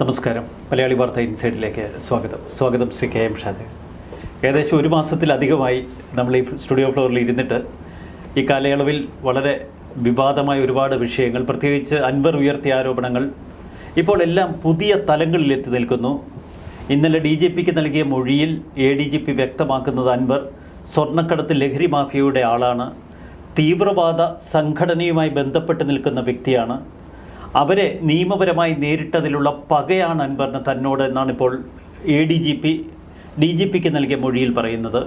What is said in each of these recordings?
നമസ്കാരം. മലയാളി വാർത്ത ഇൻസൈഡിലേക്ക് സ്വാഗതം. സ്വാഗതം ശ്രീ കെ എം ഷാജ. ഏകദേശം ഒരു മാസത്തിലധികമായി നമ്മൾ ഈ സ്റ്റുഡിയോ ഫ്ലോറിൽ ഇരുന്നിട്ട് ഈ കാലയളവിൽ വളരെ വിവാദമായ ഒരുപാട് വിഷയങ്ങൾ പ്രത്യേകിച്ച് അൻവർ ഉയർത്തിയ ആരോപണങ്ങൾ ഇപ്പോൾ എല്ലാം പുതിയ തലങ്ങളിൽ എത്തി നിൽക്കുന്നു. ഇന്നലെ ഡി ജി പിക്ക് നൽകിയ മൊഴിയിൽ എ ഡി ജി പി വ്യക്തമാക്കുന്നത് അൻവർ സ്വർണക്കടത്ത് ലഹരി മാഫിയയുടെ ആളാണ്. തീവ്രവാദ സംഘടനയുമായി ബന്ധപ്പെട്ട് നിൽക്കുന്ന വ്യക്തിയാണ്. അവരെ നിയമപരമായി നേരിട്ടതിലുള്ള പകയാണ് അൻവറിന് തന്നോട് എന്നാണ് ഇപ്പോൾ A D G P D G പിക്ക് നൽകിയ മൊഴിയിൽ പറയുന്നത്.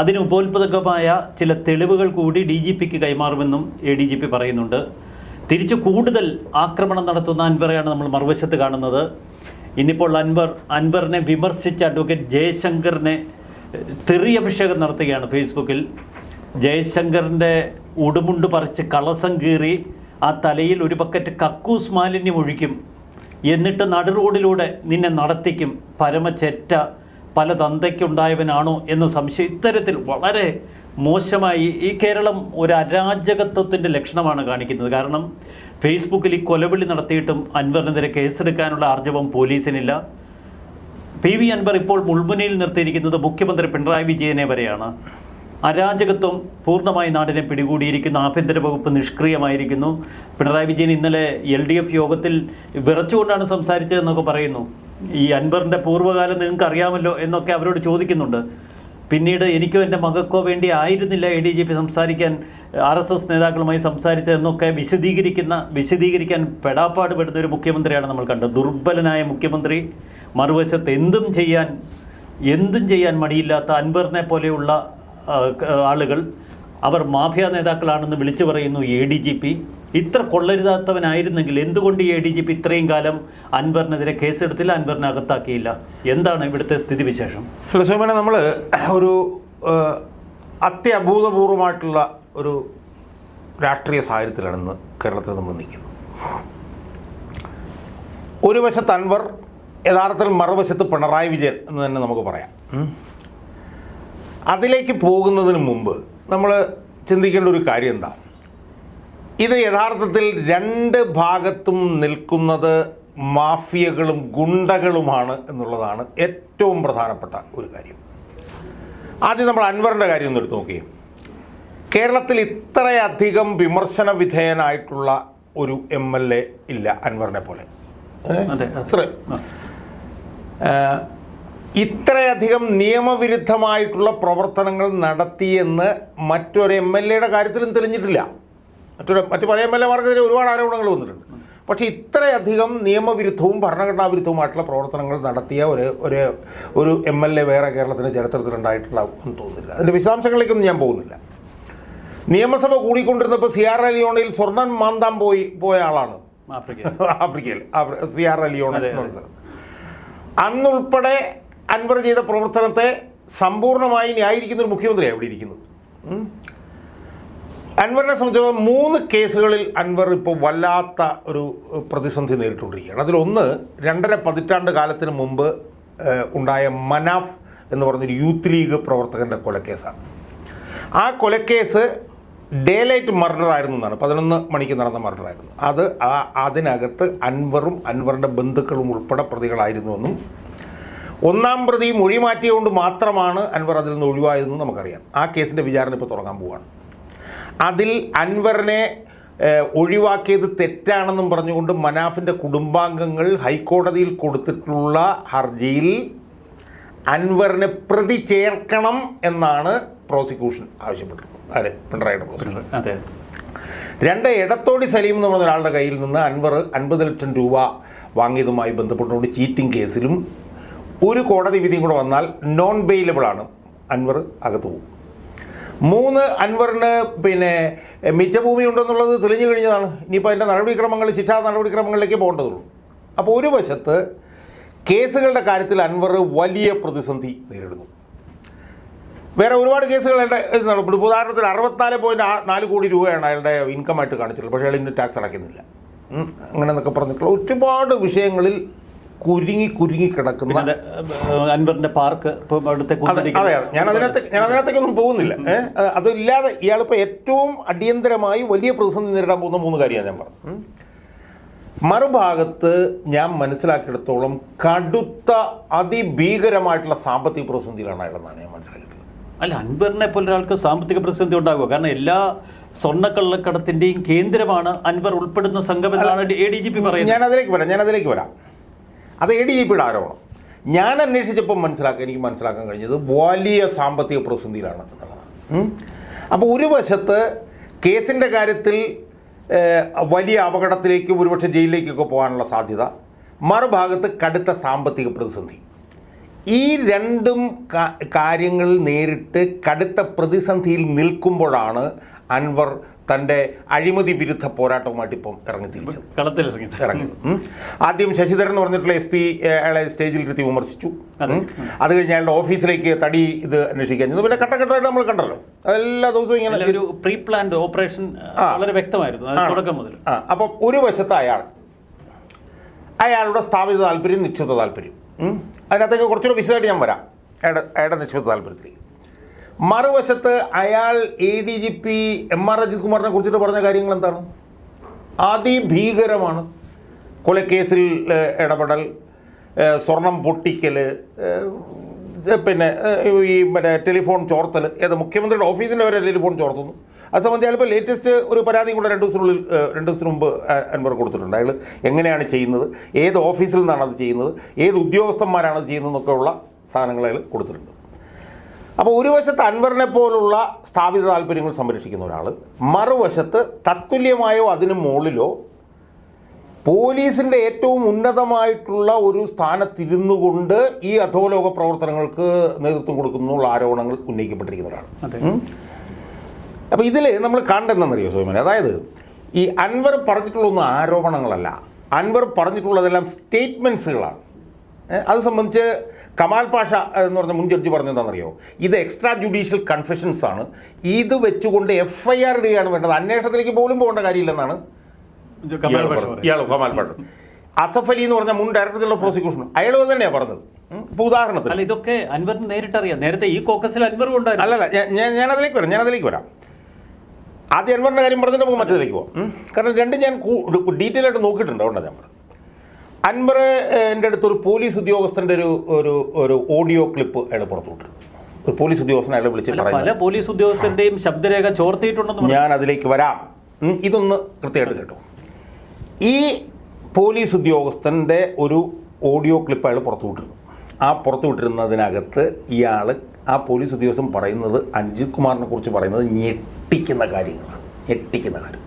അതിന് ഉപോത്പദകമായ ചില തെളിവുകൾ കൂടി ഡി ജി പിക്ക് കൈമാറുമെന്നും എ ഡി ജി പി പറയുന്നുണ്ട്. തിരിച്ചു കൂടുതൽ ആക്രമണം നടത്തുന്ന അൻവറെയാണ് നമ്മൾ മറുവശത്ത് കാണുന്നത്. ഇന്നിപ്പോൾ അൻവർ അൻവറിനെ വിമർശിച്ച അഡ്വക്കേറ്റ് ജയശങ്കറിനെ തെറിയഭിഷേകം നടത്തുകയാണ് ഫേസ്ബുക്കിൽ. ജയശങ്കറിന്റെ ഉടുമുണ്ട് പറിച്ച് കളസം കീറി ആ തലയിൽ ഒരു ബക്കറ്റ് കക്കൂസ് മാലിന്യം ഒഴിക്കും. എന്നിട്ട് നടു റോഡിലൂടെ നിന്നെ നടത്തിക്കും. പരമചെറ്റ പല തന്തയ്ക്കുണ്ടായവനാണോ എന്ന് സംശയം. ഇത്തരത്തിൽ വളരെ മോശമായി ഈ കേരളം ഒരു അരാജകത്വത്തിന്റെ ലക്ഷണമാണ് കാണിക്കുന്നത്. കാരണം ഫേസ്ബുക്കിൽ ഈ കൊലവിളി നടത്തിയിട്ടും അൻവറിനെതിരെ കേസെടുക്കാനുള്ള ആർജവം പോലീസിനില്ല. പി വി അൻവർ ഇപ്പോൾ മുൾമുനയിൽ നിർത്തിയിരിക്കുന്നത് മുഖ്യമന്ത്രി പിണറായി വിജയനെ വരെയാണ്. അരാജകത്വം പൂർണമായി നാടിനെ പിടികൂടിയിരിക്കുന്നു. ആഭ്യന്തര വകുപ്പ് നിഷ്ക്രിയമായിരിക്കുന്നു. പിണറായി വിജയൻ ഇന്നലെ എൽ ഡി എഫ് യോഗത്തിൽ വിറച്ചുകൊണ്ടാണ് സംസാരിച്ചതെന്നൊക്കെ പറയുന്നു. ഈ അൻവറിന്റെ പൂർവകാലം നിങ്ങൾക്ക് അറിയാമല്ലോ എന്നൊക്കെ അവരോട് ചോദിക്കുന്നുണ്ട്. പിന്നീട് എനിക്കോ എന്റെ മകക്കോ വേണ്ടി ആയിരുന്നില്ല എ ഡി ജി പി സംസാരിക്കാൻ ആർ എസ് എസ് നേതാക്കളുമായി സംസാരിച്ചതെന്നൊക്കെ വിശദീകരിക്കുന്ന വിശദീകരിക്കാൻ പെടാപ്പാട് പെടുന്ന ഒരു മുഖ്യമന്ത്രിയാണ് നമ്മൾ കണ്ടത്. ദുർബലനായ മുഖ്യമന്ത്രി. മറുവശത്ത് എന്തും ചെയ്യാൻ എന്തും ചെയ്യാൻ മടിയില്ലാത്ത അൻവറിനെ പോലെയുള്ള ആളുകൾ അവർ മാഫിയ നേതാക്കളാണെന്ന് വിളിച്ചു പറയുന്നു എ ഡി ജി പി ഇത്ര കൊള്ളരുതാത്തവനായിരുന്നെങ്കിൽ എന്തുകൊണ്ട് എ ഡി ജി പി ഇത്രയും കാലം അൻവറിനെതിരെ കേസെടുത്തില്ല അൻവറിനെ അകത്താക്കിയില്ല? എന്താണ് ഇവിടുത്തെ സ്ഥിതിവിശേഷം? സോമന നമ്മൾ ഒരു അത്യഭൂതപൂർവമായിട്ടുള്ള ഒരു രാഷ്ട്രീയ സാഹചര്യത്തിലാണ് ഇന്ന് കേരളത്തിൽ നമ്മൾ നിൽക്കുന്നത്. ഒരു വശത്ത് അൻവർ യഥാർത്ഥത്തിൽ മറുവശത്ത് പിണറായി വിജയൻ എന്ന് തന്നെ നമുക്ക് പറയാം. അതിലേക്ക് പോകുന്നതിന് മുമ്പ് നമ്മൾ ചിന്തിക്കേണ്ട ഒരു കാര്യം എന്താ? ഇത് യഥാർത്ഥത്തിൽ രണ്ട് ഭാഗത്തും നിൽക്കുന്നത് മാഫിയകളും ഗുണ്ടകളുമാണ് എന്നുള്ളതാണ് ഏറ്റവും പ്രധാനപ്പെട്ട ഒരു കാര്യം. ആദ്യം നമ്മൾ അൻവറിന്റെ കാര്യം ഒന്ന് എടുത്ത് നോക്കിയേ കേരളത്തിൽ ഇത്രയധികം വിമർശന വിധേയനായിട്ടുള്ള ഒരു എം എൽ എ ഇല്ല അൻവറിനെ പോലെ. അതെ അതെ. അത്ര. ഇത്രയധികം നിയമവിരുദ്ധമായിട്ടുള്ള പ്രവർത്തനങ്ങൾ നടത്തിയെന്ന് മറ്റൊരു എം എൽ എയുടെ കാര്യത്തിലും തെളിഞ്ഞിട്ടില്ല. മറ്റൊരു മറ്റു പല എം എൽ എമാർക്കെതിരെ ഒരുപാട് ആരോപണങ്ങൾ വന്നിട്ടുണ്ട്. പക്ഷേ ഇത്രയധികം നിയമവിരുദ്ധവും ഭരണഘടനാ വിരുദ്ധവുമായിട്ടുള്ള പ്രവർത്തനങ്ങൾ നടത്തിയ ഒരു ഒരു ഒരു എം എൽ എ വേറെ കേരളത്തിന്റെ ചരിത്രത്തിലുണ്ടായിട്ടുള്ള എന്ന് തോന്നുന്നില്ല. അതിന്റെ വിശദാംശങ്ങളിലേക്കൊന്നും ഞാൻ പോകുന്നില്ല. നിയമസഭ കൂടിക്കൊണ്ടിരുന്നപ്പോൾ സി ആർ ലിയോണയിൽ സ്വർണം മാന്താൻ പോയി പോയ ആളാണ്. ആഫ്രിക്ക ആഫ്രിക്കയിൽ. ആഫ്രി- സി ആർ ലിയോണ. അന്നുൾപ്പെടെ അൻവർ ചെയ്ത പ്രവർത്തനത്തെ സമ്പൂർണമായി ന്യായീകരിക്കുന്ന ഒരു മുഖ്യമന്ത്രിയാണ് ഇവിടെ ഇരിക്കുന്നത്. അൻവറിനെ സംബന്ധിച്ചിടത്തോളം മൂന്ന് കേസുകളിൽ അൻവർ ഇപ്പോൾ വല്ലാത്ത ഒരു പ്രതിസന്ധി നേരിട്ടുകൊണ്ടിരിക്കുകയാണ്. അതിലൊന്ന് രണ്ടര പതിറ്റാണ്ട് കാലത്തിന് മുമ്പ് ഉണ്ടായ മനാഫ് എന്ന് പറഞ്ഞൊരു യൂത്ത് ലീഗ് പ്രവർത്തകന്റെ കൊലക്കേസാണ്. ആ കൊലക്കേസ് ഡേ ലൈറ്റ് മർഡർ ആയിരുന്നു എന്നാണ്. പതിനൊന്ന് മണിക്ക് നടന്ന മർഡർ ആയിരുന്നു അത് ആ അതിനകത്ത് അൻവറും അൻവറിന്റെ ബന്ധുക്കളും ഉൾപ്പെടെ പ്രതികളായിരുന്നുവെന്നും ഒന്നാം പ്രതി മൊഴി മാറ്റിയതുകൊണ്ട് മാത്രമാണ് അൻവർ അതിൽ നിന്ന് ഒഴിവായതെന്ന് നമുക്കറിയാം. ആ കേസിന്റെ വിചാരണ ഇപ്പോൾ തുടങ്ങാൻ പോവുകയാണ് അതിൽ അൻവറിനെ ഒഴിവാക്കിയത് തെറ്റാണെന്നും പറഞ്ഞുകൊണ്ട് മനാഫിന്റെ കുടുംബാംഗങ്ങൾ ഹൈക്കോടതിയിൽ കൊടുത്തിട്ടുള്ള ഹർജിയിൽ അൻവറിനെ പ്രതി ചേർക്കണം എന്നാണ് പ്രോസിക്യൂഷൻ ആവശ്യപ്പെട്ടത് അതെ പിണറായിയുടെ പ്രോസിക്യൂഷൻ. അതെ. രണ്ട് എടത്തോടി സലീം എന്ന് പറഞ്ഞ ഒരാളുടെ കയ്യിൽ നിന്ന് അൻവർ അൻപത് ലക്ഷം രൂപ വാങ്ങിയതുമായി ബന്ധപ്പെട്ടുകൊണ്ട് ചീറ്റിംഗ് കേസിലും ഒരു കോടതി വിധിയും കൂടെ വന്നാൽ നോൺ ബെയിലബിൾ ആണ്. അൻവർ അകത്ത് പോകും. മൂന്ന് അൻവറിന് പിന്നെ മിച്ചഭൂമി ഉണ്ടെന്നുള്ളത് തെളിഞ്ഞു കഴിഞ്ഞതാണ്. ഇനിയിപ്പോൾ അതിന്റെ നടപടിക്രമങ്ങൾ ശിക്ഷാ നടപടിക്രമങ്ങളിലേക്ക് പോകേണ്ടതുള്ളൂ. അപ്പോൾ ഒരു വശത്ത് കേസുകളുടെ കാര്യത്തിൽ അൻവർ വലിയ പ്രതിസന്ധി നേരിടുന്നു. വേറെ ഒരുപാട് കേസുകൾ അയാളുടെ ഇപ്പോൾ ഉദാഹരണത്തിന് അറുപത്തിനാല് പോയിന്റ് നാല് കോടി രൂപയാണ് അയാളുടെ ഇൻകമായിട്ട് കാണിച്ചിട്ടുള്ളത്. പക്ഷേ അയാൾ ഇന്ന് ടാക്സ് അടയ്ക്കുന്നില്ല. അങ്ങനെ എന്നൊക്കെ പറഞ്ഞിട്ടുള്ള ഒരുപാട് വിഷയങ്ങളിൽ കുരുങ്ങി കുരുങ്ങി കിടക്കുന്ന അൻവറിന്റെ പാർക്ക് അതെ അതെ. ഞാൻ അതിനകത്ത് ഞാൻ അതിനകത്തേക്കൊന്നും പോകുന്നില്ല. ഏഹ് അതില്ലാതെ ഇയാളിപ്പോൾ ഏറ്റവും അടിയന്തരമായി വലിയ പ്രതിസന്ധി നേരിടാൻ പോകുന്ന മൂന്ന് കാര്യമാണ് ഞാൻ പറഞ്ഞത്. മറുഭാഗത്ത് ഞാൻ മനസ്സിലാക്കിയെടുത്തോളം കടുത്ത അതിഭീകരമായിട്ടുള്ള സാമ്പത്തിക പ്രതിസന്ധിയിലാണ് അയാളെന്നാണ് ഞാൻ മനസ്സിലാക്കിയിട്ടുള്ളത്. അല്ല അൻവറിനെ പോലെ ഒരാൾക്ക് സാമ്പത്തിക പ്രതിസന്ധി ഉണ്ടാകുക കാരണം എല്ലാ സ്വർണക്കള്ളക്കടത്തിന്റെയും കേന്ദ്രമാണ് അൻവർ ഉൾപ്പെടുന്ന സംഘം എന്നാണ് എ ഡി ജി പി പറയുന്നത്. ഞാൻ അതിലേക്ക് വരാം ഞാൻ അതിലേക്ക് വരാം. അത് എ ഡി ജി പിയുടെ ആരോപണം. ഞാൻ അന്വേഷിച്ചപ്പോൾ മനസ്സിലാക്കുക എനിക്ക് മനസ്സിലാക്കാൻ കഴിഞ്ഞത് വലിയ സാമ്പത്തിക പ്രതിസന്ധിയിലാണ് എന്നുള്ളതാണ്. അപ്പോൾ ഒരു വശത്ത് കേസിന്റെ കാര്യത്തിൽ വലിയ അപകടത്തിലേക്ക് ഒരുപക്ഷെ ജയിലിലേക്കൊക്കെ പോകാനുള്ള സാധ്യത. മറുഭാഗത്ത് കടുത്ത സാമ്പത്തിക പ്രതിസന്ധി. ഈ രണ്ടും കാര്യങ്ങൾ നേരിട്ട് കടുത്ത പ്രതിസന്ധിയിൽ നിൽക്കുമ്പോഴാണ് അൻവർ തന്റെ അഴിമതി വിരുദ്ധ പോരാട്ടവുമായിട്ട് ഇപ്പം ഇറങ്ങിത്തിരിച്ചത് തിരിച്ചത്. ഇറങ്ങി. ആദ്യം ശശിധരൻ എന്ന് പറഞ്ഞിട്ടുള്ള എസ് പി അയാളെ സ്റ്റേജിൽ ഇരുത്തി വിമർശിച്ചു. അതെ. കഴിഞ്ഞ് അയാളുടെ ഓഫീസിലേക്ക് തടി ഇത് അന്വേഷിക്കാൻ പിന്നെ ഘട്ടഘട്ടമായിട്ട് നമ്മൾ കണ്ടല്ലോ. എല്ലാ ദിവസവും ഇങ്ങനെ ഒരു പ്രീ പ്ലാൻഡ് ഓപ്പറേഷൻ വളരെ വ്യക്തമായിരുന്നു. തുടക്കം മുതൽ. അപ്പം ഒരു വശത്ത് അയാൾ അയാളുടെ സ്ഥാപിത താല്പര്യം നിക്ഷിപ്ത താല്പര്യം. അതിനകത്തേക്ക് കുറച്ചുകൂടെ വിശദമായിട്ട് ഞാൻ വരാം. അയാളുടെ അയാളുടെ നിക്ഷിപ്ത താല്പര്യത്തിലേക്ക്. മറുവശത്ത് അയാൾ A D G P M R Ajith കുമാറിനെ കുറിച്ചിട്ട് പറഞ്ഞ കാര്യങ്ങൾ എന്താണ് അതിഭീകരമാണ്. കൊലക്കേസിൽ ഇടപെടൽ സ്വർണം പൊട്ടിക്കൽ പിന്നെ ഈ മറ്റേ ടെലിഫോൺ ചോർത്തൽ ഏത് മുഖ്യമന്ത്രിയുടെ ഓഫീസിന്റെ വരെ ടെലിഫോൺ ചോർത്തുന്നു. അത് സംബന്ധിച്ച് ലേറ്റസ്റ്റ് ഒരു പരാതി കൂടെ രണ്ട് ദിവസത്തിനുള്ളിൽ രണ്ട് ദിവസത്തിന് മുമ്പ് അൻപർ കൊടുത്തിട്ടുണ്ട്. അയാൾ എങ്ങനെയാണ് ചെയ്യുന്നത്? ഏത് ഓഫീസിൽ നിന്നാണ് അത് ചെയ്യുന്നത്? ഏത് ഉദ്യോഗസ്ഥന്മാരാണ് അത് ചെയ്യുന്നതെന്നൊക്കെയുള്ള സാധനങ്ങൾ അയാൾ കൊടുത്തിട്ടുണ്ട്. അപ്പോൾ ഒരു വശത്ത് അൻവറിനെ പോലുള്ള സ്ഥാപിത താല്പര്യങ്ങൾ സംരക്ഷിക്കുന്ന ഒരാൾ മറുവശത്ത് തത്തുല്യമായോ അതിന് മുകളിലോ പോലീസിന്റെ ഏറ്റവും ഉന്നതമായിട്ടുള്ള ഒരു സ്ഥാനത്തിരുന്നു കൊണ്ട് ഈ അധോലോക പ്രവർത്തനങ്ങൾക്ക് നേതൃത്വം കൊടുക്കുന്നുള്ള ആരോപണങ്ങൾ ഉന്നയിക്കപ്പെട്ടിരിക്കുന്ന ഒരാൾ അപ്പോൾ ഇതിൽ നമ്മൾ കണ്ടെന്നറിയോ സോമൻ അതായത് ഈ അൻവർ പറഞ്ഞിട്ടുള്ളൊന്നും ആരോപണങ്ങളല്ല. അൻവർ പറഞ്ഞിട്ടുള്ളതെല്ലാം സ്റ്റേറ്റ്മെന്റ്സുകളാണ് അത് സംബന്ധിച്ച് കമാൽ പാഷ എന്ന് പറഞ്ഞ മുൻ ജഡ്ജി പറഞ്ഞതെന്നറിയോ ഇത് എക്സ്ട്രാ ജുഡീഷ്യൽ കൺഫെഷൻസ് ആണ്. ഇത് വെച്ചുകൊണ്ട് എഫ് ഐ ആർ ഇടുകയാണ് വേണ്ടത്. അന്വേഷണത്തിലേക്ക് പോലും പോകേണ്ട കാര്യമില്ലെന്നാണ് കമാൽ ഇയാൾ പാഷ കമാൽ അസഫ് അലി എന്ന് പറഞ്ഞ മുൻ ഡയറക്ടർ ജനറൽ പ്രോസിക്യൂഷൻ അയാൾ തന്നെയാണ് പറഞ്ഞത്. ഉദാഹരണത്തിൽ ഇപ്പോൾ ഉദാഹരണത്തിന്. അല്ല ഇതൊക്കെ അൻവറിന് നേരിട്ടറിയാം. നേരത്തെ ഈ കോക്കസിൽ അൻവർ ഉണ്ടായിരുന്നു. അല്ലല്ല ഞാൻ- അതിലേക്ക് വരാം ഞാൻ അതിലേക്ക് വരാം. ആദ്യം അൻവറിന്റെ കാര്യം പറഞ്ഞിട്ട് നമുക്ക് മറ്റേതിലേക്ക് പോകാം കാരണം രണ്ടും ഞാൻ ഡീറ്റെയിൽ ആയിട്ട് നോക്കിയിട്ടുണ്ട് അതുകൊണ്ടാണ് ഞാൻ പറഞ്ഞത്. അൻവർ എന്റെ അടുത്ത് ഒരു പോലീസ് ഉദ്യോഗസ്ഥന്റെ ഒരു ഒരു ഒരു ഓഡിയോ ക്ലിപ്പ് അയാൾ പുറത്തുവിട്ടു ഒരു പോലീസ് ഉദ്യോഗസ്ഥനെ അയാൾ വിളിച്ച് പല പോലീസ് ഉദ്യോഗസ്ഥന്റെയും ശബ്ദരേഖ ചോർത്തിയിട്ടുണ്ടെന്ന്. ഞാൻ അതിലേക്ക് വരാം. ഇതൊന്ന് കൃത്യമായിട്ട് കേട്ടോ. ഈ പോലീസ് ഉദ്യോഗസ്ഥന്റെ ഒരു ഓഡിയോ ക്ലിപ്പ് അയാൾ പുറത്തുവിട്ടിരുന്നു ആ പുറത്തുവിട്ടിരുന്നതിനകത്ത് ഇയാൾ ആ പോലീസ് ഉദ്യോഗസ്ഥൻ പറയുന്നത് അജിത് കുമാറിനെ കുറിച്ച് പറയുന്നത് ഞെട്ടിക്കുന്ന കാര്യങ്ങളാണ്. ഞെട്ടിക്കുന്ന കാര്യം.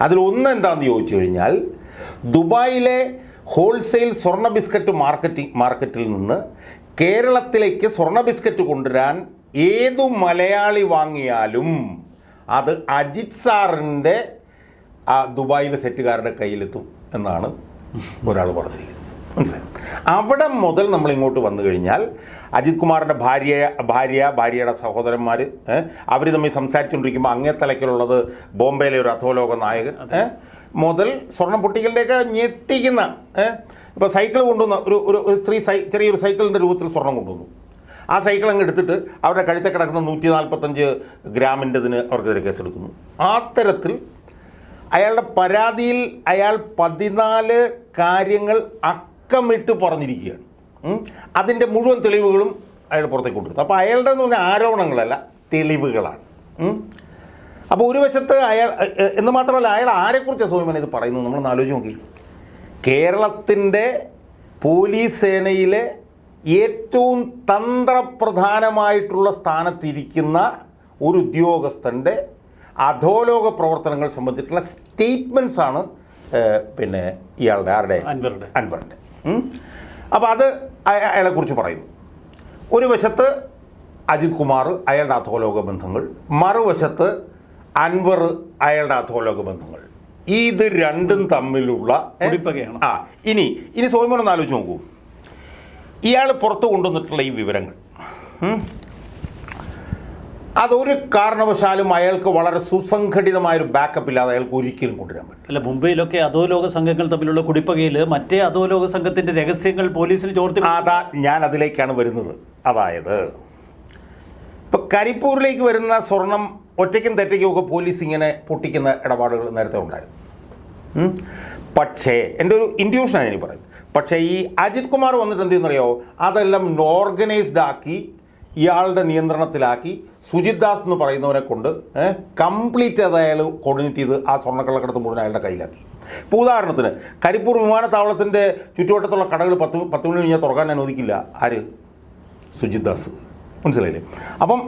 അതിലൊന്ന് എന്താണെന്ന് ചോദിച്ചു കഴിഞ്ഞാൽ ദുബായിലെ ഹോൾസെയിൽ സ്വർണ ബിസ്ക്കറ്റ് മാർക്കറ്റിംഗ് മാർക്കറ്റിൽ നിന്ന് കേരളത്തിലേക്ക് സ്വർണ ബിസ്ക്കറ്റ് കൊണ്ടുവരാൻ ഏതു മലയാളി വാങ്ങിയാലും അത് അജിത് സാറിന്റെ ആ ദുബായിലെ സെറ്റുകാരുടെ കയ്യിലെത്തും എന്നാണ് ഒരാൾ പറഞ്ഞിരിക്കുന്നത്. മനസ്സിലായി? അവിടെ മുതൽ നമ്മൾ ഇങ്ങോട്ട് വന്നു കഴിഞ്ഞാൽ അജിത് കുമാറിന്റെ ഭാര്യ ഭാര്യ ഭാര്യയുടെ സഹോദരന്മാർ അവർ തമ്മിൽ സംസാരിച്ചുകൊണ്ടിരിക്കുമ്പോൾ അങ്ങേ തലയ്ക്കലുള്ളത് ബോംബെയിലെ ഒരു അധോലോക നായകൻ മുതൽ സ്വർണം പൊട്ടിക്കലിന്റെയൊക്കെ ഞെട്ടിക്കുന്ന ഇപ്പോൾ സൈക്കിൾ കൊണ്ടുവന്ന ഒരു ഒരു സ്ത്രീ സൈ ചെറിയൊരു സൈക്കിളിന്റെ രൂപത്തിൽ സ്വർണം കൊണ്ടുവന്നു ആ സൈക്കിൾ അങ്ങ് എടുത്തിട്ട് അവരുടെ കഴുത്തെ കിടക്കുന്ന നൂറ്റി നാൽപ്പത്തഞ്ച് ഗ്രാമിന്റെതിന് അവർക്കെതിരെ കേസെടുക്കുന്നു ആ തരത്തിൽ അയാളുടെ പരാതിയിൽ അയാൾ പതിനാല് കാര്യങ്ങൾ അക്കമിട്ട് പറഞ്ഞിരിക്കുകയാണ്. അതിന്റെ മുഴുവൻ തെളിവുകളും അയാൾ പുറത്തേക്ക് കൊണ്ടുവരുന്നു അപ്പോൾ അയാളുടെ എന്ന് പറഞ്ഞാൽ ആരോപണങ്ങളല്ല തെളിവുകളാണ്. അപ്പോൾ ഒരു വശത്ത് അയാൾ എന്ന് മാത്രമല്ല അയാൾ ആരെക്കുറിച്ചാണ് സോമൻ ഇത് പറയുന്നത്? നമ്മൾ ആലോചിച്ച് നോക്കി കേരളത്തിന്റെ പോലീസ് സേനയിലെ ഏറ്റവും തന്ത്രപ്രധാനമായിട്ടുള്ള സ്ഥാനത്തിരിക്കുന്ന ഒരു ഉദ്യോഗസ്ഥന്റെ അധോലോക പ്രവർത്തനങ്ങൾ സംബന്ധിച്ചിട്ടുള്ള ആണ് പിന്നെ ഇയാളുടെ ആരുടെ? അൻവറുടെ അൻവറിന്റെ. അപ്പോൾ അത് അയ- അയാളെക്കുറിച്ച് പറയുന്നു. ഒരു വശത്ത് അജിത് കുമാർ അയാളുടെ അധോലോക ബന്ധങ്ങൾ. മറുവശത്ത് അൻവർ അയാളുടെ അധോലോക ബന്ധങ്ങൾ. ഇത് രണ്ടും തമ്മിലുള്ള ആ ഇനി ഇനി സോമൻ ഒന്ന് ആലോചിച്ച് നോക്കൂ. ഇയാൾ പുറത്ത് കൊണ്ടുവന്നിട്ടുള്ള ഈ വിവരങ്ങൾ. അതൊരു കാരണവശാലും അയാൾക്ക് വളരെ സുസംഘടിതമായൊരു ബാക്കപ്പ് ഇല്ലാതെ അയാൾക്ക് ഒരിക്കലും കൊണ്ടുവരാൻ പറ്റും അല്ല മുംബൈയിലൊക്കെ അധോലോക സംഘങ്ങൾ തമ്മിലുള്ള കുടിപ്പകയിൽ മറ്റേ അധോലോക സംഘത്തിന്റെ രഹസ്യങ്ങൾ പോലീസിൽ ചോർത്തി അതാ ഞാൻ അതിലേക്കാണ് വരുന്നത്. അതായത് ഇപ്പൊ കരിപ്പൂരിലേക്ക് വരുന്ന സ്വർണം ഒറ്റയ്ക്കും തെറ്റയ്ക്കും ഒക്കെ പോലീസ് ഇങ്ങനെ പൊട്ടിക്കുന്ന ഇടപാടുകൾ നേരത്തെ ഉണ്ടായിരുന്നു. പക്ഷേ എന്റെ ഒരു ഇൻഡ്യൂഷനാണ് ഞാൻ പറയുന്നത്. പക്ഷേ ഈ അജിത് കുമാർ വന്നിട്ട് എന്ത് ചെയ്യുന്നറിയോ? അതെല്ലാം ഓർഗനൈസ്ഡ് ആക്കി ഇയാളുടെ നിയന്ത്രണത്തിലാക്കി സുജിത് ദാസ് എന്ന് പറയുന്നവനെ കൊണ്ട് കംപ്ലീറ്റ് അത് അയാൾ കോർഡിനേറ്റ് ചെയ്ത് ആ സ്വർണക്കള്ളക്കടത്ത് മുഴുവൻ അയാളുടെ കയ്യിലാക്കി. ഇപ്പോൾ ഉദാഹരണത്തിന് കരിപ്പൂർ വിമാനത്താവളത്തിന്റെ ചുറ്റുവട്ടത്തുള്ള കടകൾ പത്ത് പത്ത് മണി കഴിഞ്ഞാൽ തുറക്കാൻ അനുവദിക്കില്ല. ആര്? സുജിത് ദാസ്. മനസ്സിലായില്ലേ? അപ്പം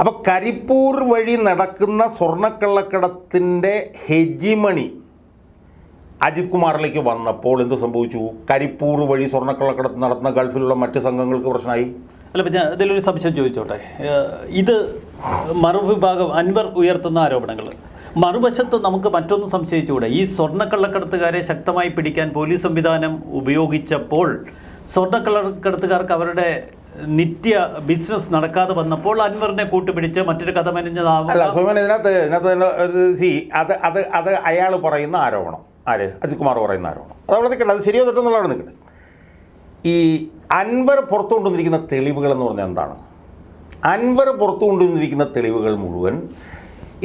അപ്പം കരിപ്പൂർ വഴി നടക്കുന്ന സ്വർണക്കള്ളക്കടത്തിന്റെ ഹെജിമണി അജിത് കുമാറിലേക്ക് വന്നപ്പോൾ എന്ത് സംഭവിച്ചു? കരിപ്പൂർ വഴി സ്വർണക്കള്ളക്കടത്ത് നടത്തുന്ന ഗൾഫിലുള്ള മറ്റ് സംഘങ്ങൾക്ക് പ്രശ്നമായി? അല്ല പിന്നെ ഇതിലൊരു സംശയം ചോദിച്ചോട്ടെ. ഇത് മറുവിഭാഗം അൻവർ ഉയർത്തുന്ന ആരോപണങ്ങൾ. മറുവശത്ത് നമുക്ക് മറ്റൊന്ന് സംശയിച്ചുകൂടെ. ഈ സ്വർണക്കള്ളക്കടത്തുകാരെ ശക്തമായി പിടിക്കാൻ പോലീസ് സംവിധാനം ഉപയോഗിച്ചപ്പോൾ സ്വർണക്കള്ളക്കടത്തുകാർക്ക് അവരുടെ നിത്യ ബിസിനസ് നടക്കാതെ വന്നപ്പോൾ അൻവറിനെ കൂട്ടുപിടിച്ച് മറ്റൊരു കഥ അല്ല മെനഞ്ഞതാവും സോമൻ ഇതിനകത്ത് ഇതിനകത്ത് സി അത് അത് അത് അയാൾ പറയുന്ന ആരോപണം. ആര്? അജിത് കുമാർ പറയുന്ന ആരോപണം. അത് അവിടെ നിൽക്കണ്ട അത് ശരിയോ തെറ്റെന്നുള്ള അവിടെ നിൽക്കട്ടെ ഈ അൻവർ പുറത്തു കൊണ്ടുവന്നിരിക്കുന്ന തെളിവുകൾ എന്ന് പറഞ്ഞാൽ എന്താണ്? അൻവർ പുറത്തു കൊണ്ടുവന്നിരിക്കുന്ന തെളിവുകൾ മുഴുവൻ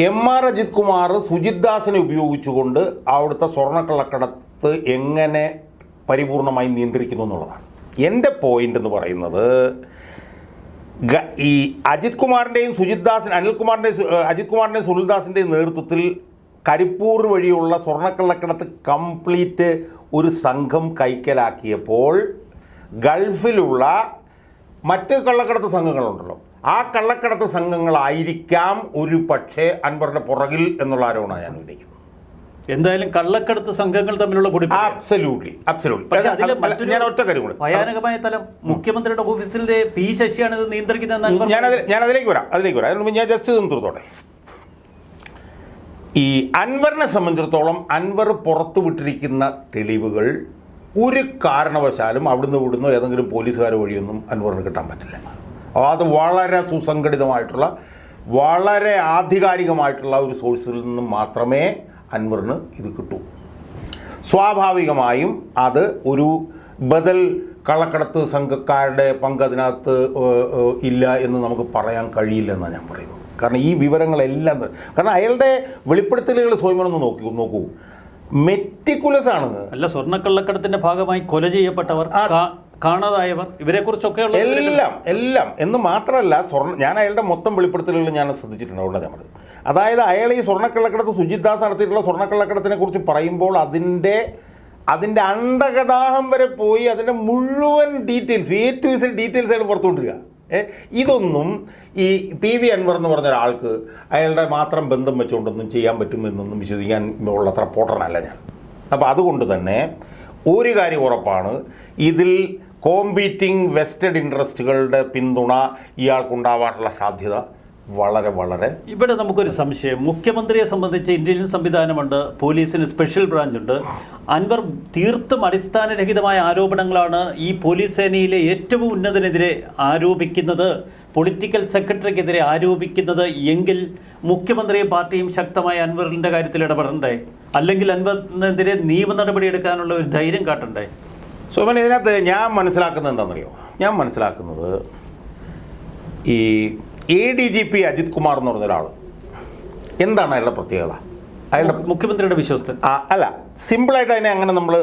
എം ആർ അജിത് കുമാർ സുജിത് ദാസിനെ ഉപയോഗിച്ചുകൊണ്ട് അവിടുത്തെ സ്വർണക്കള്ളക്കടത്ത് എങ്ങനെ പരിപൂർണമായി നിയന്ത്രിക്കുന്നു എന്നുള്ളതാണ്. എന്റെ പോയിന്റ് എന്ന് പറയുന്നത് ഈ അജിത് കുമാറിന്റെയും സുജിത് ദാസിന്റെ അനിൽകുമാറിന്റെയും അജിത് കുമാറിന്റെയും സുനിൽ ദാസിന്റെയും നേതൃത്വത്തിൽ കരിപ്പൂർ വഴിയുള്ള സ്വർണക്കള്ളക്കടത്ത് കംപ്ലീറ്റ് ഒരു സംഘം കൈക്കലാക്കിയപ്പോൾ ഗൾഫിലുള്ള മറ്റ് കള്ളക്കടത്ത് സംഘങ്ങളുണ്ടല്ലോ. ആ കള്ളക്കടത്ത് സംഘങ്ങളായിരിക്കാം ഒരു പക്ഷേ അൻവറിന്റെ പുറകിൽ എന്നുള്ള ആരോപണമാണ് ഞാൻ ഉന്നയിക്കുന്നത്. എന്തായാലും കള്ളക്കടത്ത് സംഘങ്ങൾ തമ്മിലുള്ള അബ്സല്യൂട്ട്ലി ഞാൻ ഒറ്റ കാര്യം ഭയാനകമായ തലം മുഖ്യമന്ത്രിയുടെ ഓഫീസിലെ പി ശശിയാണ് ഇത് നിയന്ത്രിക്കുന്നത് ഞാൻ അതിലേക്ക് വരാം അതിലേക്ക് വരാം. അതിന് ഞാൻ ജസ്റ്റ് ഈ അൻവറിനെ സംബന്ധിച്ചിടത്തോളം അൻവർ പുറത്തുവിട്ടിരിക്കുന്ന തെളിവുകൾ ഒരു കാരണവശാലും അവിടുന്ന് ഇവിടുന്ന് ഏതെങ്കിലും പോലീസുകാർ വഴിയൊന്നും അൻവറിന് കിട്ടാൻ പറ്റില്ല. അത് വളരെ സുസംഘടിതമായിട്ടുള്ള വളരെ ആധികാരികമായിട്ടുള്ള ഒരു സോഴ്സിൽ നിന്നും മാത്രമേ അൻവറിന് ഇത് കിട്ടൂ. സ്വാഭാവികമായും അത് ഒരു ബദൽ കള്ളക്കടത്ത് സംഘക്കാരുടെ പങ്ക് അതിനകത്ത് ഇല്ല എന്ന് നമുക്ക് പറയാൻ കഴിയില്ല എന്നാണ് ഞാൻ പറയുന്നത്. കാരണം ഈ വിവരങ്ങളെല്ലാം കാരണം അയാളുടെ വെളിപ്പെടുത്തലുകൾ സ്വയമൊന്ന് നോക്കി നോക്കൂ. മെറ്റിക്കുലസ് ആണ് അല്ല സ്വർണക്കള്ളക്കടത്തിന്റെ ഭാഗമായി കൊല ചെയ്യപ്പെട്ടവർ കാണാതായവർ ഇവരെ കുറിച്ചൊക്കെയുള്ള എല്ലാം എല്ലാം. എന്ന് മാത്രമല്ല സ്വർണ ഞാൻ അയാളുടെ മൊത്തം വെളിപ്പെടുത്തലുകൾ ഞാൻ ശ്രദ്ധിച്ചിട്ടുണ്ട് അതുകൊണ്ടാണ് ഞാൻ അതായത് അയാൾ ഈ സ്വർണക്കള്ളക്കടത്ത് സുജിത് ദാസ് നടത്തിയിട്ടുള്ള സ്വർണക്കള്ളക്കടത്തിനെ കുറിച്ച് പറയുമ്പോൾ അതിന്റെ അതിന്റെ അണ്ടകടാഹം വരെ പോയി അതിന്റെ മുഴുവൻ ഡീറ്റെയിൽസ് എ ടു ഇസിൽ ഡീറ്റെയിൽസ് അയാൾ പുറത്തുകൊണ്ടിരിക്കുക ഇതൊന്നും ഈ പി വി അൻവർ എന്ന് പറഞ്ഞ ഒരാൾക്ക് അയാളുടെ മാത്രം ബന്ധം വെച്ചുകൊണ്ടൊന്നും ചെയ്യാൻ പറ്റുമെന്നൊന്നും വിശ്വസിക്കാൻ ഉള്ളത്ര പോട്ടറനല്ല ഞാൻ. അപ്പോൾ അതുകൊണ്ട് തന്നെ ഒരു കാര്യം ഉറപ്പാണ് ഇതിൽ കോമ്പീറ്റിംഗ് വെസ്റ്റഡ് ഇൻട്രസ്റ്റുകളുടെ പിന്തുണ ഇയാൾക്കുണ്ടാവാനുള്ള സാധ്യത. വളരെ വളരെ. ഇവിടെ നമുക്കൊരു സംശയം. മുഖ്യമന്ത്രിയെ സംബന്ധിച്ച് ഇന്റലിജൻസ് സംവിധാനമുണ്ട് പോലീസിന് സ്പെഷ്യൽ ബ്രാഞ്ച് ഉണ്ട്. അൻവർ തീർത്തും അടിസ്ഥാനരഹിതമായ ആരോപണങ്ങളാണ് ഈ പോലീസ് സേനയിലെ ഏറ്റവും ഉന്നതനെതിരെ ആരോപിക്കുന്നത്. പൊളിറ്റിക്കൽ സെക്രട്ടറിക്കെതിരെ ആരോപിക്കുന്നത് എങ്കിൽ മുഖ്യമന്ത്രിയും പാർട്ടിയും ശക്തമായ അൻവറിന്റെ കാര്യത്തിൽ ഇടപെടണ്ടേ? അല്ലെങ്കിൽ അൻവറിനെതിരെ നിയമ നടപടി എടുക്കാനുള്ള ഒരു ധൈര്യം കാട്ടണ്ടേ? സോമൻ ഇതിനകത്ത് ഞാൻ മനസ്സിലാക്കുന്നത് എന്താണെന്നറിയോ? ഞാൻ മനസ്സിലാക്കുന്നത് ഈ A D G P Ajith Kumar എന്ന് പറഞ്ഞ ഒരാൾ എന്താണ് അയാളുടെ പ്രത്യേകത? അയാളുടെ മുഖ്യമന്ത്രിയുടെ വിശ്വസ്തൻ അല്ല സിമ്പിളായിട്ട് അതിനെ അങ്ങനെ നമ്മൾ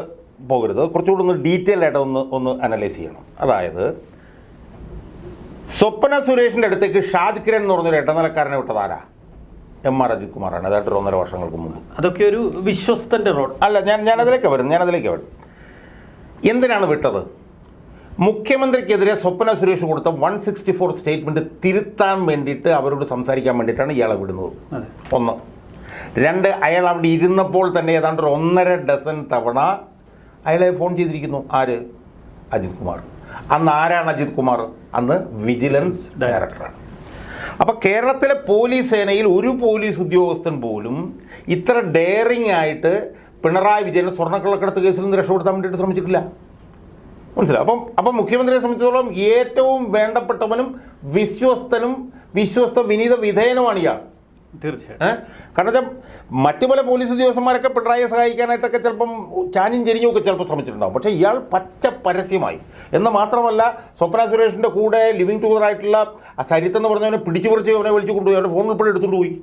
പോകരുത്. കുറച്ചുകൂടി ഒന്ന് ഡീറ്റെയിൽ ആയിട്ട് ഒന്ന് ഒന്ന് അനലൈസ് ചെയ്യണം. അതായത് സ്വപ്ന സുരേഷിന്റെ അടുത്തേക്ക് ഷാജ് കിരൺ എന്ന് പറഞ്ഞൊരു ഇടനിലക്കാരനെ വിട്ടത് ആരാ എം ആർ അജിത് കുമാറാണ്. അതായിട്ട് ഒരു ഒന്നര വർഷങ്ങൾക്ക് മുമ്പ്. അതൊക്കെ ഒരു വിശ്വസ്തന്റെ റോൾ. അല്ല ഞാൻ ഞാൻ അതിലേക്ക് വരും ഞാൻ അതിലേക്ക് വരും. എന്തിനാണ് വിട്ടത്? മുഖ്യമന്ത്രിക്കെതിരെ സ്വപ്ന സുരേഷ് കൊടുത്ത വൺ സിക്സ്റ്റി ഫോർ സ്റ്റേറ്റ്മെന്റ് തിരുത്താൻ വേണ്ടിയിട്ട് അവരോട് സംസാരിക്കാൻ വേണ്ടിയിട്ടാണ് ഇയാളെ വിടുന്നത്. ഒന്ന്. രണ്ട് അയാൾ അവിടെ ഇരുന്നപ്പോൾ തന്നെ ഏതാണ്ട് ഒരു ഒന്നര ഡസൻ തവണ അയാളെ ഫോൺ ചെയ്തിരിക്കുന്നു. ആര്? അജിത് കുമാർ. അന്ന് ആരാണ് അജിത് കുമാർ? അന്ന് വിജിലൻസ് ഡയറക്ടറാണ് അപ്പോൾ കേരളത്തിലെ പോലീസ് സേനയിൽ ഒരു പോലീസ് ഉദ്യോഗസ്ഥൻ പോലും ഇത്ര ഡെയറിങ് ആയിട്ട് പിണറായി വിജയൻ സ്വർണക്കള്ളക്കടത്ത് കേസിൽ നിന്ന് രക്ഷപ്പെടുത്താൻ വേണ്ടിയിട്ട് ശ്രമിച്ചിട്ടില്ല. മനസ്സിലായി. അപ്പം അപ്പം മുഖ്യമന്ത്രിയെ സംബന്ധിച്ചിടത്തോളം ഏറ്റവും വേണ്ടപ്പെട്ടവനും വിശ്വസ്തനും വിശ്വസ്ത വിനീത വിധേയനുമാണ് ഇയാൾ. തീർച്ചയായും കാരണം വെച്ചാൽ മറ്റു പല പോലീസ് ഉദ്യോഗസ്ഥന്മാരൊക്കെ പിണറായിയെ സഹായിക്കാനായിട്ടൊക്കെ ചിലപ്പം ചാഞ്ഞും ചെരിഞ്ഞും ഒക്കെ ചിലപ്പോൾ ശ്രമിച്ചിട്ടുണ്ടാവും. പക്ഷേ ഇയാൾ പച്ച പരസ്യമായി. എന്ന് മാത്രമല്ല സ്വപ്ന സുരേഷിന്റെ കൂടെ ലിവിങ് ടുഗദർ ആയിട്ടുള്ള ആ സരിത്ത് എന്ന് പറഞ്ഞവനെ പിടിച്ചു പറിച്ച് അവനെ വിളിച്ചു കൊണ്ടുപോയി. അവരുടെ ഫോൺ ഉൾപ്പെടെ എടുത്തുകൊണ്ട് പോയി.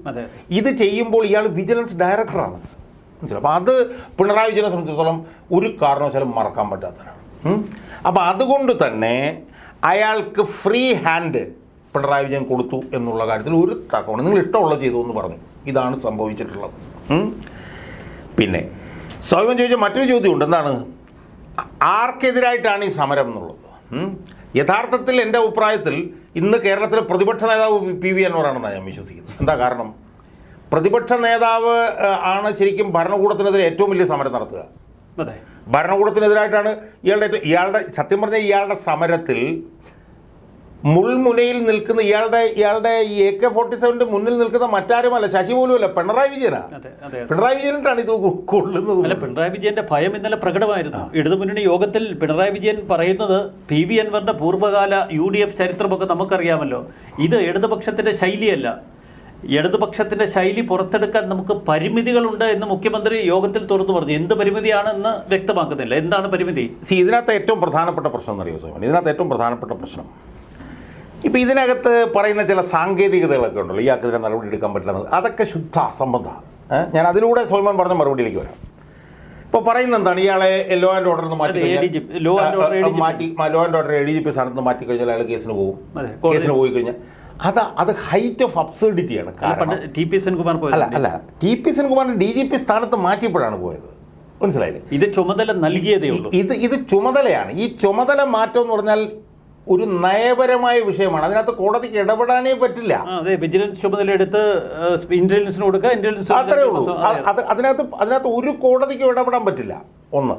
ഇത് ചെയ്യുമ്പോൾ ഇയാൾ വിജിലൻസ് ഡയറക്ടറാണ്. മനസ്സിലായി? അപ്പോൾ അത് പിണറായി വിജയനെ സംബന്ധിച്ചിടത്തോളം ഒരു കാരണവശാലും മറക്കാൻ പറ്റാത്തതാണ്. അപ്പോൾ അതുകൊണ്ട് തന്നെ അയാൾക്ക് ഫ്രീ ഹാൻഡ് പിണറായി വിജയൻ കൊടുത്തു എന്നുള്ള കാര്യത്തിൽ ഒരു തക്കമാണ് നിങ്ങൾ ഇഷ്ടമുള്ള ചെയ്തു എന്ന് പറഞ്ഞു. ഇതാണ് സംഭവിച്ചിട്ടുള്ളത്. പിന്നെ സ്വയം ചോദിച്ച മറ്റൊരു ചോദ്യമുണ്ട്. എന്താണ്? ആ- ആർക്കെതിരായിട്ടാണ് ഈ സമരം എന്നുള്ളത്? യഥാർത്ഥത്തിൽ എന്റെ അഭിപ്രായത്തിൽ ഇന്ന് കേരളത്തിലെ പ്രതിപക്ഷ നേതാവ് പി വി അൻവറാണെന്നാണ് ഞാൻ വിശ്വസിക്കുന്നത്. എന്താ കാരണം? പ്രതിപക്ഷ നേതാവ് ആണ് ശരിക്കും ഭരണകൂടത്തിനെതിരെ ഏറ്റവും വലിയ സമരം നടത്തുക. അതെ. ഭരണകൂടത്തിനെതിരായിട്ടാണ് ഇയാളുടെ ഇയാളുടെ സത്യം പറഞ്ഞ ഇയാളുടെ സമരത്തിൽ മുൾമുനയിൽ നിൽക്കുന്ന ഇയാളുടെ ഇയാളുടെ ഈ എ കെ ഫോർട്ടി സെവന്റെ മുന്നിൽ നിൽക്കുന്ന മറ്റാരുമല്ല ശശി പോലുമല്ല പിണറായി അതെ. പിണറായി വിജയനായിട്ടാണ് ഇത് കൊള്ളുന്നത്. അല്ല പിണറായി വിജയന്റെ ഭയം ഇന്നലെ പ്രകടമായിരുന്നു. ഇടതുമുന്നണി യോഗത്തിൽ പിണറായി വിജയൻ പറയുന്നത് പി വി അൻവറിന്റെ പൂർവകാല യു ഡി എഫ് ചരിത്രമൊക്കെ നമുക്കറിയാമല്ലോ. ഇത് ഇടതുപക്ഷത്തിന്റെ ശൈലിയല്ല. ഇടതുപക്ഷത്തിന്റെ ശൈലി പുറത്തെടുക്കാൻ നമുക്ക് പരിമിതികളുണ്ട് എന്ന് മുഖ്യമന്ത്രി യോഗത്തിൽ തുറന്നു പറഞ്ഞു. എന്ത് പരിമിതിയാണെന്ന് വ്യക്തമാക്കുന്നില്ല. എന്താണ് പരിമിതി? സി ഇതിനകത്ത് ഏറ്റവും പ്രധാനപ്പെട്ട പ്രശ്നം എന്നറിയോ സോമൻ? ഇതിനകത്ത് ഏറ്റവും പ്രധാനപ്പെട്ട പ്രശ്നം. ഇപ്പം ഇതിനകത്ത് പറയുന്ന ചില സാങ്കേതികതകളൊക്കെ ഉണ്ടല്ലോ. ഈ ഇയാൾക്കെതിരെ നടപടി എടുക്കാൻ പറ്റില്ല അതൊക്കെ ശുദ്ധ അസംബന്ധ ഞാൻ അതിലൂടെ സോമൻ പറഞ്ഞ മറുപടിയിലേക്ക് വരാം. ഇപ്പോൾ പറയുന്ന എന്താണ്? ഇയാളെ ലോ ആൻഡ് ഓർഡർ നിന്ന് മാറ്റി മാറ്റി law and order A D G P സ്ഥാനത്ത് നിന്ന് മാറ്റി കഴിഞ്ഞാൽ അയാൾ കേസിന് പോകും. കേസിന് പോയി കഴിഞ്ഞാൽ. അത് അത് ഹൈറ്റ് ഓഫ് അബ്സേർഡിറ്റിയാണ് അല്ല, കാരണം. പണ്ട് ടി പി സെൻകുമാർ അല്ല അല്ല. ടി പി സെൻകുമാറിന്റെ ഡി ജി പി സ്ഥാനത്ത് മാറ്റിയപ്പോഴാണ് പോയത്. മനസ്സിലായില്ലേ? ഇത് ചുമതല നൽകിയതേ ഉള്ളൂ. ഇത് ഇത് ചുമതലയാണ്. ഈ ചുമതല മാറ്റം എന്ന് പറഞ്ഞാൽ ഒരു നയപരമായ വിഷയമാണ്. അതിനകത്ത് കോടതിക്ക് ഇടപെടാനേ പറ്റില്ല. അതെ. വിജിലൻസ് ചുമതല എടുത്ത് ഇന്റലിജൻസിന് കൊടുക്കുക ഇന്റലിജൻസ് അത്രേ ഉള്ളൂ. അത് അതിനകത്ത് അതിനകത്ത് ഒരു കോടതിക്ക് ഇടപെടാൻ പറ്റില്ല. ഒന്ന്.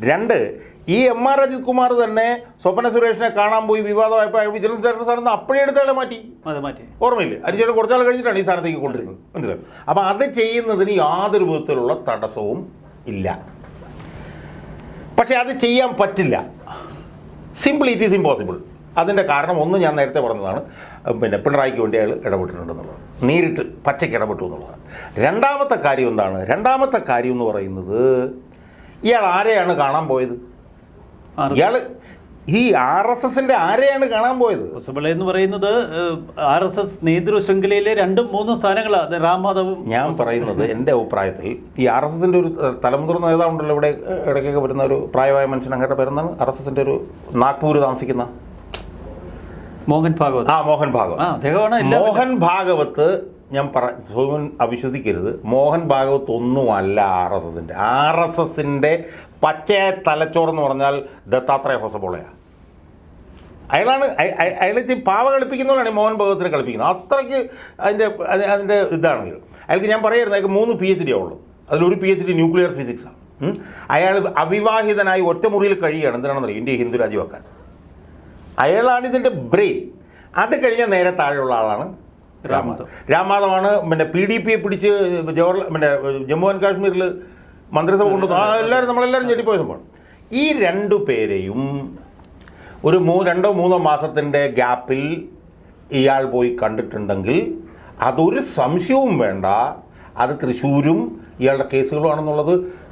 രണ്ട് ഈ എം ആർ അജിത് കുമാർ തന്നെ സ്വപ്ന സുരേഷിനെ കാണാൻ പോയി വിവാദമായപ്പോൾ അയാൾ വിജിലൻസ് ഡയറക്ടർ സ്ഥാനത്ത് അപ്പോഴേ എടുത്തയാളെ മാറ്റി. മാറ്റി. ഓർമ്മയില്ലേ? അരിച്ചേട്ടൻ കുറച്ചാൾ കഴിഞ്ഞിട്ടാണ് ഈ സ്ഥാനത്തേക്ക് കൊണ്ടിരുന്നത് മനസ്സിലായി? അപ്പം അത് ചെയ്യുന്നതിന് യാതൊരു വിധത്തിലുള്ള തടസ്സവും ഇല്ല. പക്ഷേ അത് ചെയ്യാൻ പറ്റില്ല. സിമ്പിൾ ഇറ്റ് ഈസ് ഇമ്പോസിബിൾ അതിന്റെ കാരണം ഒന്ന് ഞാൻ നേരത്തെ പറഞ്ഞതാണ്. പിന്നെ പിണറായിക്ക് വേണ്ടി അയാൾ ഇടപെട്ടിട്ടുണ്ടെന്നുള്ളത്. നേരിട്ട് പച്ചയ്ക്ക് ഇടപെട്ടു എന്നുള്ളതാണ്. രണ്ടാമത്തെ കാര്യം എന്താണ്? രണ്ടാമത്തെ കാര്യം എന്ന് പറയുന്നത് ഇയാൾ ആരെയാണ് കാണാൻ പോയത്? ഇയാൾ ഈ ആർ എസ് എസിന്റെ ആരെയാണ് കാണാൻ പോയത്? ഹൊസബിള എന്ന് പറയുന്നത് ആർ എസ് എസ് നേതൃ ശൃംഖലയിലെ രണ്ടും മൂന്നും സ്ഥാനങ്ങളാണ് മാധവും ഞാൻ പറയുന്നത് എന്റെ അഭിപ്രായത്തിൽ ഈ ആർ എസ് എസിന്റെ ഒരു തലമുതിർന്ന നേതാവുണ്ടല്ലോ ഇവിടെ ഇടയ്ക്കൊക്കെ വരുന്ന ഒരു പ്രായമായ മനുഷ്യൻ അങ്ങനെ പേരെന്താണ്? ആർ എസ് എസിന്റെ ഒരു നാഗ്പൂർ താമസിക്കുന്ന? മോഹൻ ഭാഗവത്. ആ മോഹൻ ഭാഗവത്. മോഹൻ ഭാഗവത്ത് ഞാൻ പറ സോമൻ അവിശ്വസിക്കരുത്. മോഹൻ ഭാഗവത് ഒന്നുമല്ല ആർ എസ് എസിന്റെ ആർ എസ് എസിന്റെ പച്ചയായ തലച്ചോറെന്ന് പറഞ്ഞാൽ ദത്താത്രേയ ഹൊസബോളയാണ് അയാളാണ് അയ- അയ- അയാൾ ഇച്ചിരി പാവ കളിപ്പിക്കുന്നവരാണ് മോഹൻ ഭഗവത്തിനെ കളിപ്പിക്കുന്നത്. അത്രയ്ക്ക് അതിന്റെ അത് അതിന്റെ ഇതാണ് അയാൾക്ക് ഞാൻ പറയായിരുന്നു അയാൾക്ക് മൂന്ന് പി എച്ച് ഡി ഉള്ളൂ അതിലൊരു പി എച്ച് ഡി ന്യൂക്ലിയർ ഫിസിക്സാണ് അയാൾ അവിവാഹിതനായി ഒറ്റമുറിയിൽ കഴിയുകയാണ്. എന്തിനാണെന്നറിയാം? ഇന്ത്യ ഹിന്ദു രാജ്യമാക്കാൻ. അയാളാണ് ഇതിന്റെ ബ്രെയിൻ അത് കഴിഞ്ഞാൽ നേരെ താഴെയുള്ള ആളാണ് രാമാധവ് രാമാധവാണ് പിന്നെ പി ഡി പിയെ പിടിച്ച് ജവഹർലാൽ പിന്നെ ജമ്മു ആൻഡ് കാശ്മീരിൽ മന്ത്രിസഭ കൊണ്ടുവന്നു. എല്ലാവരും നമ്മളെല്ലാവരും ഞെട്ടിപ്പോയ സംഭവമാണ്. ഈ രണ്ടു പേരെയും ഒരു മൂ രണ്ടോ മൂന്നോ മാസത്തിന്റെ ഗ്യാപ്പിൽ ഇയാൾ പോയി കണ്ടിട്ടുണ്ടെങ്കിൽ അതൊരു സംശയവും വേണ്ട. അത് തൃശ്ശൂരും ഇയാളുടെ കേസുകളുമാണെന്നുള്ളത്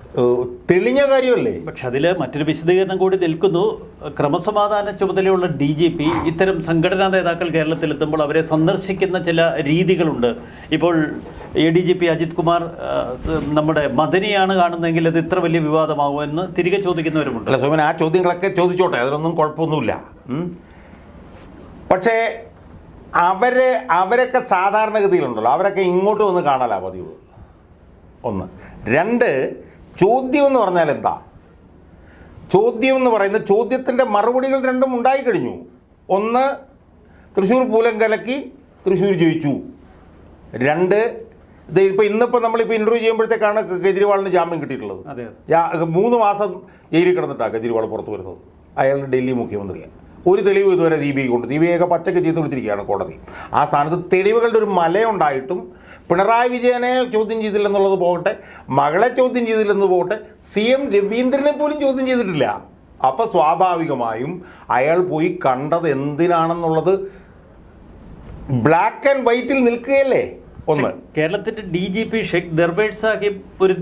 തെളിഞ്ഞ കാര്യമല്ലേ? പക്ഷെ അതിൽ മറ്റൊരു വിശദീകരണം കൂടി നിൽക്കുന്നു. ക്രമസമാധാന ചുമതലയുള്ള ഡി ജി പി ഇത്തരം സംഘടനാ നേതാക്കൾ കേരളത്തിൽ എത്തുമ്പോൾ അവരെ സന്ദർശിക്കുന്ന ചില രീതികളുണ്ട്. ഇപ്പോൾ A D G P Ajith Kumar നമ്മുടെ മദനിയാണ് കാണുന്നതെങ്കിൽ അത് ഇത്ര വലിയ വിവാദമാകുമെന്ന് തിരികെ ചോദിക്കുന്നവരുമുണ്ട്. അല്ല സോമൻ ആ ചോദ്യങ്ങളൊക്കെ ചോദിച്ചോട്ടെ അതിലൊന്നും കുഴപ്പമൊന്നുമില്ല. പക്ഷേ അവർ അവരൊക്കെ സാധാരണഗതിയിലുണ്ടല്ലോ അവരൊക്കെ ഇങ്ങോട്ട് വന്ന് കാണലാ പതിവ്. ഒന്ന്. രണ്ട് ചോദ്യം എന്ന് പറഞ്ഞാൽ എന്താ? ചോദ്യം എന്ന് പറയുന്നത് ചോദ്യത്തിന്റെ മറുപടികൾ രണ്ടും ഉണ്ടായി കഴിഞ്ഞു. ഒന്ന് തൃശ്ശൂർ പൂലം കലക്കി തൃശ്ശൂർ ജയിച്ചു. രണ്ട് ഇപ്പോൾ ഇന്നിപ്പോൾ നമ്മളിപ്പോൾ ഇന്റർവ്യൂ ചെയ്യുമ്പോഴത്തേക്കാണ് കെജ്രിവാളിന് ജാമ്യം കിട്ടിയിട്ടുള്ളത്. മൂന്ന് മാസം ജയിലിൽ കിടന്നിട്ടാണ് കെജ്രിവാൾ പുറത്തു വരുന്നത്. അയാൾ ഡൽഹി മുഖ്യമന്ത്രിയാണ് ഒരു തെളിവ് ഇതുവരെ സി ബി ഐ കൊണ്ട് സി ബി ഐ ഒക്കെ പച്ചക്ക് ചെയ്ത് വിളിച്ചിരിക്കുകയാണ് കോടതി. ആ സ്ഥാനത്ത് തെളിവുകളുടെ ഒരു മലയുണ്ടായിട്ടും പിണറായി വിജയനെ ചോദ്യം ചെയ്തില്ലെന്നുള്ളത് പോകട്ടെ മകളെ ചോദ്യം ചെയ്തില്ലെന്ന് പോകട്ടെ സി എം രവീന്ദ്രനെ പോലും ചോദ്യം ചെയ്തിട്ടില്ല. അപ്പോൾ സ്വാഭാവികമായും അയാൾ പോയി കണ്ടത് എന്തിനാണെന്നുള്ളത് ബ്ലാക്ക് ആൻഡ് വൈറ്റിൽ നിൽക്കുകയല്ലേ? ഒന്ന്. കേരളത്തിന്റെ D G P Sheikh Darvesh Sahib ഒരു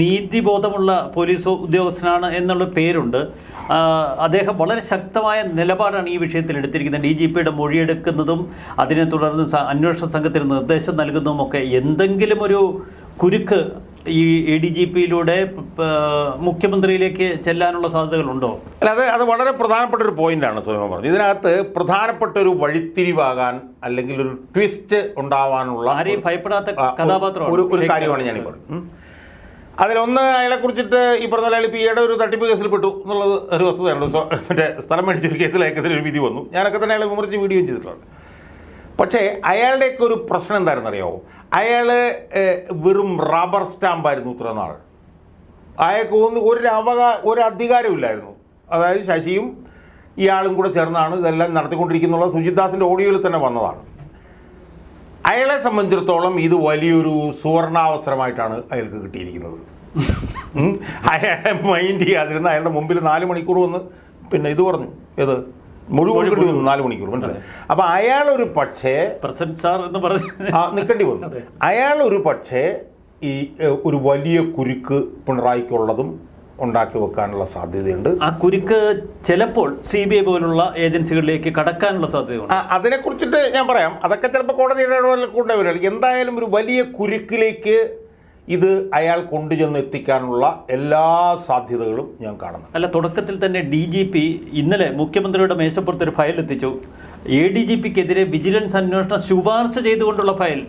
നീതിബോധമുള്ള പോലീസ് ഉദ്യോഗസ്ഥനാണ് എന്നുള്ള പേരുണ്ട്. അദ്ദേഹം വളരെ ശക്തമായ നിലപാടാണ് ഈ വിഷയത്തിൽ എടുത്തിരിക്കുന്നത്. ഡി ജി പിയുടെ മൊഴിയെടുക്കുന്നതും അതിനെ തുടർന്ന് അന്വേഷണ സംഘത്തിന് നിർദ്ദേശം നൽകുന്നതും ഒക്കെ എന്തെങ്കിലും ഒരു കുരുക്ക് ഈ എ ഡി ജി പിയിലൂടെ മുഖ്യമന്ത്രിയിലേക്ക് ചെല്ലാനുള്ള സാധ്യതകളുണ്ടോ? അല്ല അത് അത് വളരെ പ്രധാനപ്പെട്ട ഒരു പോയിന്റാണ് സ്വയം പറഞ്ഞത് ഇതിനകത്ത് പ്രധാനപ്പെട്ട ഒരു വഴിത്തിരിവാകാൻ അല്ലെങ്കിൽ ഒരു ട്വിസ്റ്റ് ഉണ്ടാവാനുള്ള ആരെയും ഭയപ്പെടാത്ത കഥാപാത്രം ഒരു- ഒരു കാര്യമാണ് ഞാൻ ഇപ്പോൾ. അതിലൊന്ന് അയാളെ കുറിച്ചിട്ട് ഈ പറഞ്ഞ അയാൾ ഇപ്പോൾ ഈയിടെ ഒരു തട്ടിപ്പ് കേസിൽ പെട്ടു എന്നുള്ളത് ഒരു വസ്തുതയാണ്. മറ്റേ സ്ഥലം മേടിച്ചൊരു കേസിൽ അയക്കത്തിന് ഒരു വിധി വന്നു. ഞാനൊക്കെ തന്നെ അയാളെ വിമർശിച്ച് വീഡിയോ ചെയ്തിട്ടുണ്ട് പക്ഷേ അയാളുടെയൊക്കെ ഒരു പ്രശ്നം എന്തായിരുന്നറിയാമോ അയാൾ വെറും റബ്ബർ സ്റ്റാമ്പായിരുന്നു ഇത്ര നാൾ. അയാൾക്ക് ഒന്ന് ഒരു അവകാ ഒരു അധികാരമില്ലായിരുന്നു അതായത് ശശിയും ഇയാളും കൂടെ ചേർന്നാണ് ഇതെല്ലാം നടത്തിക്കൊണ്ടിരിക്കുന്നുള്ള സുജിത്ദാസിന്റെ ഓഡിയോയിൽ തന്നെ വന്നതാണ്. അയാളെ സംബന്ധിച്ചിടത്തോളം ഇത് വലിയൊരു സുവർണാവസരമായിട്ടാണ് അയാൾക്ക് കിട്ടിയിരിക്കുന്നത്. അയാളെ മൈൻഡ് ചെയ്യാതിരുന്ന അയാളുടെ മുമ്പിൽ നാല് മണിക്കൂർ വന്ന് പിന്നെ ഇത് പറഞ്ഞു. ഏത്? മുഴുവൻ കിട്ടും നാല് മണിക്കൂർ മനസ്സിലായി? അപ്പോൾ അയാൾ ഒരു പക്ഷേ പ്രസന്റ് സാർ എന്ന് പറഞ്ഞ് ആ നിൽക്കേണ്ടി വന്നു. അയാൾ ഒരു പക്ഷേ ഈ ഒരു വലിയ കുരുക്ക് പിണറായിക്കുള്ളതും ഉണ്ടാക്കി വെക്കാനുള്ള സാധ്യതയുണ്ട്. ആ കുരുക്ക് ചിലപ്പോൾ സി ബി ഐ പോലുള്ള ഏജൻസികളിലേക്ക് കടക്കാനുള്ള സാധ്യതയുണ്ട്. അതിനെ അതിനെക്കുറിച്ചിട്ട് ഞാൻ പറയാം. അതൊക്കെ ചിലപ്പോൾ കോടതിയുടെ ഇടപെടൽ കൊണ്ടുവരില്ല എന്തായാലും ഒരു വലിയ കുരുക്കിലേക്ക് ഇത് അയാൾ കൊണ്ടുചെന്ന് എത്തിക്കാനുള്ള എല്ലാ സാധ്യതകളും ഞാൻ കാണുന്നു അല്ല തുടക്കത്തിൽ തന്നെ ഡി ജി പി ഇന്നലെ മുഖ്യമന്ത്രിയുടെ മേശപ്പുറത്ത് ഒരു ഫയൽ എത്തിച്ചു. എ ഡി ജി പിക്കെതിരെ വിജിലൻസ് അന്വേഷണം ശുപാർശ ചെയ്തുകൊണ്ടുള്ള ഫയൽ.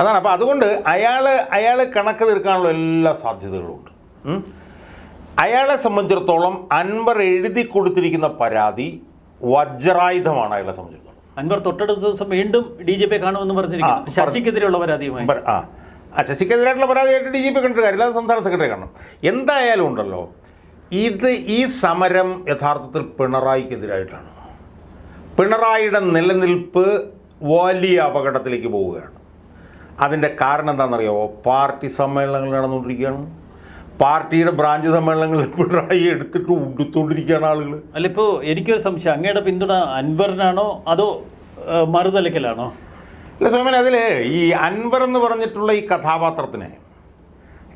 അതാണ് അപ്പോൾ അതുകൊണ്ട് അയാൾ അയാൾ കണക്ക് തീർക്കാനുള്ള എല്ലാ സാധ്യതകളും ഉണ്ട്. അയാളെ സംബന്ധിച്ചിടത്തോളം അൻവർ എഴുതി കൊടുത്തിരിക്കുന്ന പരാതി വജ്രായുധമാണ് അയാളെ സംബന്ധിച്ചിടത്തോളം. അൻവർ തൊട്ടടുത്ത ദിവസം വീണ്ടും ഡി ജി പി കാണുമെന്ന് പറഞ്ഞിരിക്കുന്നു. ശശിക്കെതിരെയുള്ള പരാതിയുമായി. ആ ആ ശശിക്കെതിരായിട്ടുള്ള പരാതിയായിട്ട് ഡി ജി പി കണ്ടിട്ട് കാര്യമില്ല അത് സംസ്ഥാന സെക്രട്ടറി കാണണം. എന്തായാലും ഉണ്ടല്ലോ ഇത് ഈ സമരം യഥാർത്ഥത്തിൽ പിണറായിക്കെതിരായിട്ടാണ്. പിണറായിയുടെ നിലനിൽപ്പ് വലിയ അപകടത്തിലേക്ക് പോവുകയാണ്. അതിന്റെ കാരണം എന്താണെന്നറിയാമോ പാർട്ടി സമ്മേളനങ്ങൾ നടന്നുകൊണ്ടിരിക്കുകയാണ്. പാർട്ടിയുടെ ബ്രാഞ്ച് സമ്മേളനങ്ങളിൽ പിണറായി എടുത്തിട്ട് ഉടുത്തുകൊണ്ടിരിക്കുകയാണ് ആളുകൾ അല്ല ഇപ്പോൾ എനിക്കൊരു സംശയം. അങ്ങയുടെ പിന്തുണ അൻവറിനാണോ അതോ മറുതലക്കലാണോ? അല്ല സോമൻ അതിൽ ഈ അൻവർ എന്ന് പറഞ്ഞിട്ടുള്ള ഈ കഥാപാത്രത്തിന്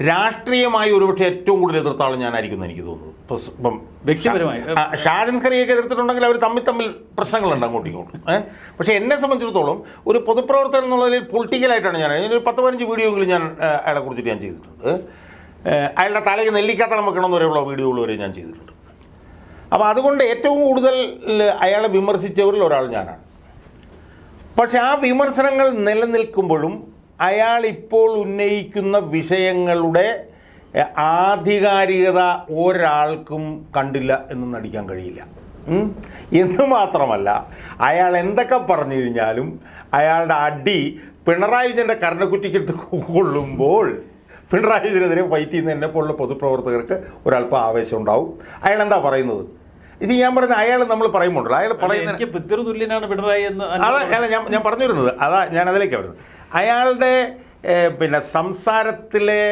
രാഷ്ട്രീയമായി ഒരുപക്ഷെ ഏറ്റവും കൂടുതൽ എതിർത്ത ആൾ ഞാനായിരിക്കും എന്ന് എനിക്ക് തോന്നുന്നു. ഇപ്പം വ്യക്തിപരമായി. ആ, ഷാജൻ ഖറിയൊക്കെ എതിർത്തിട്ടുണ്ടെങ്കിൽ അവർ തമ്മിൽ തമ്മിൽ പ്രശ്നങ്ങളുണ്ട് അങ്ങോട്ടും ഇങ്ങോട്ടും. ഏഹ് പക്ഷേ എന്നെ സംബന്ധിച്ചിടത്തോളം ഒരു പൊതുപ്രവർത്തകൻ എന്നുള്ളതിൽ പൊളിറ്റിക്കലായിട്ടാണ് ഞാൻ. ഒരു പത്ത് പതിനഞ്ച് വീഡിയോയെങ്കിലും ഞാൻ ആ, അയാളെ കുറിച്ചിട്ട് ഞാൻ ചെയ്തിട്ടുണ്ട്. അയാളുടെ തലയ്ക്ക് നെല്ലിക്കാത്തളം വെക്കണം വരെയുള്ള വീഡിയോകൾ വരെ ഞാൻ ചെയ്തിട്ടുണ്ട്. അപ്പോൾ അതുകൊണ്ട് ഏറ്റവും കൂടുതൽ അയാളെ വിമർശിച്ചവരിൽ ഒരാൾ ഞാനാണ്. പക്ഷെ ആ വിമർശനങ്ങൾ നിലനിൽക്കുമ്പോഴും അയാൾ ഇപ്പോൾ ഉന്നയിക്കുന്ന വിഷയങ്ങളുടെ ആധികാരികത ഒരാൾക്കും കണ്ടില്ല എന്ന് നടിക്കാൻ കഴിയില്ല. എന്ന് മാത്രമല്ല അയാൾ എന്തൊക്കെ പറഞ്ഞു കഴിഞ്ഞാലും അയാളുടെ അടി പിണറായി വിജയന്റെ കരണക്കുറ്റിക്കെടുത്ത് കൊള്ളുമ്പോൾ പിണറായി വിജയനെതിരെ ഫൈറ്റ് ചെയ്യുന്ന എന്നെ പോലുള്ള പൊതുപ്രവർത്തകർക്ക് ഒരല്പം ആവേശം ഉണ്ടാവും. അയാൾ എന്താ പറയുന്നത്? ഇത് ഞാൻ പറയുന്നത് അയാൾ നമ്മൾ പറയുമ്പോണ്ടല്ലോ. അയാൾ പറയുന്നത് പറയുന്ന എനിക്ക് പിതൃതുല്യനാണ് പിണറായി എന്ന് അൻവർ അതാ അല്ല ഞാൻ ഞാൻ പറഞ്ഞു വരുന്നത്. അതാ ഞാൻ അതിലേക്ക് വരുന്നത്. അയാളുടെ പിന്നെ സംസാരത്തിലെ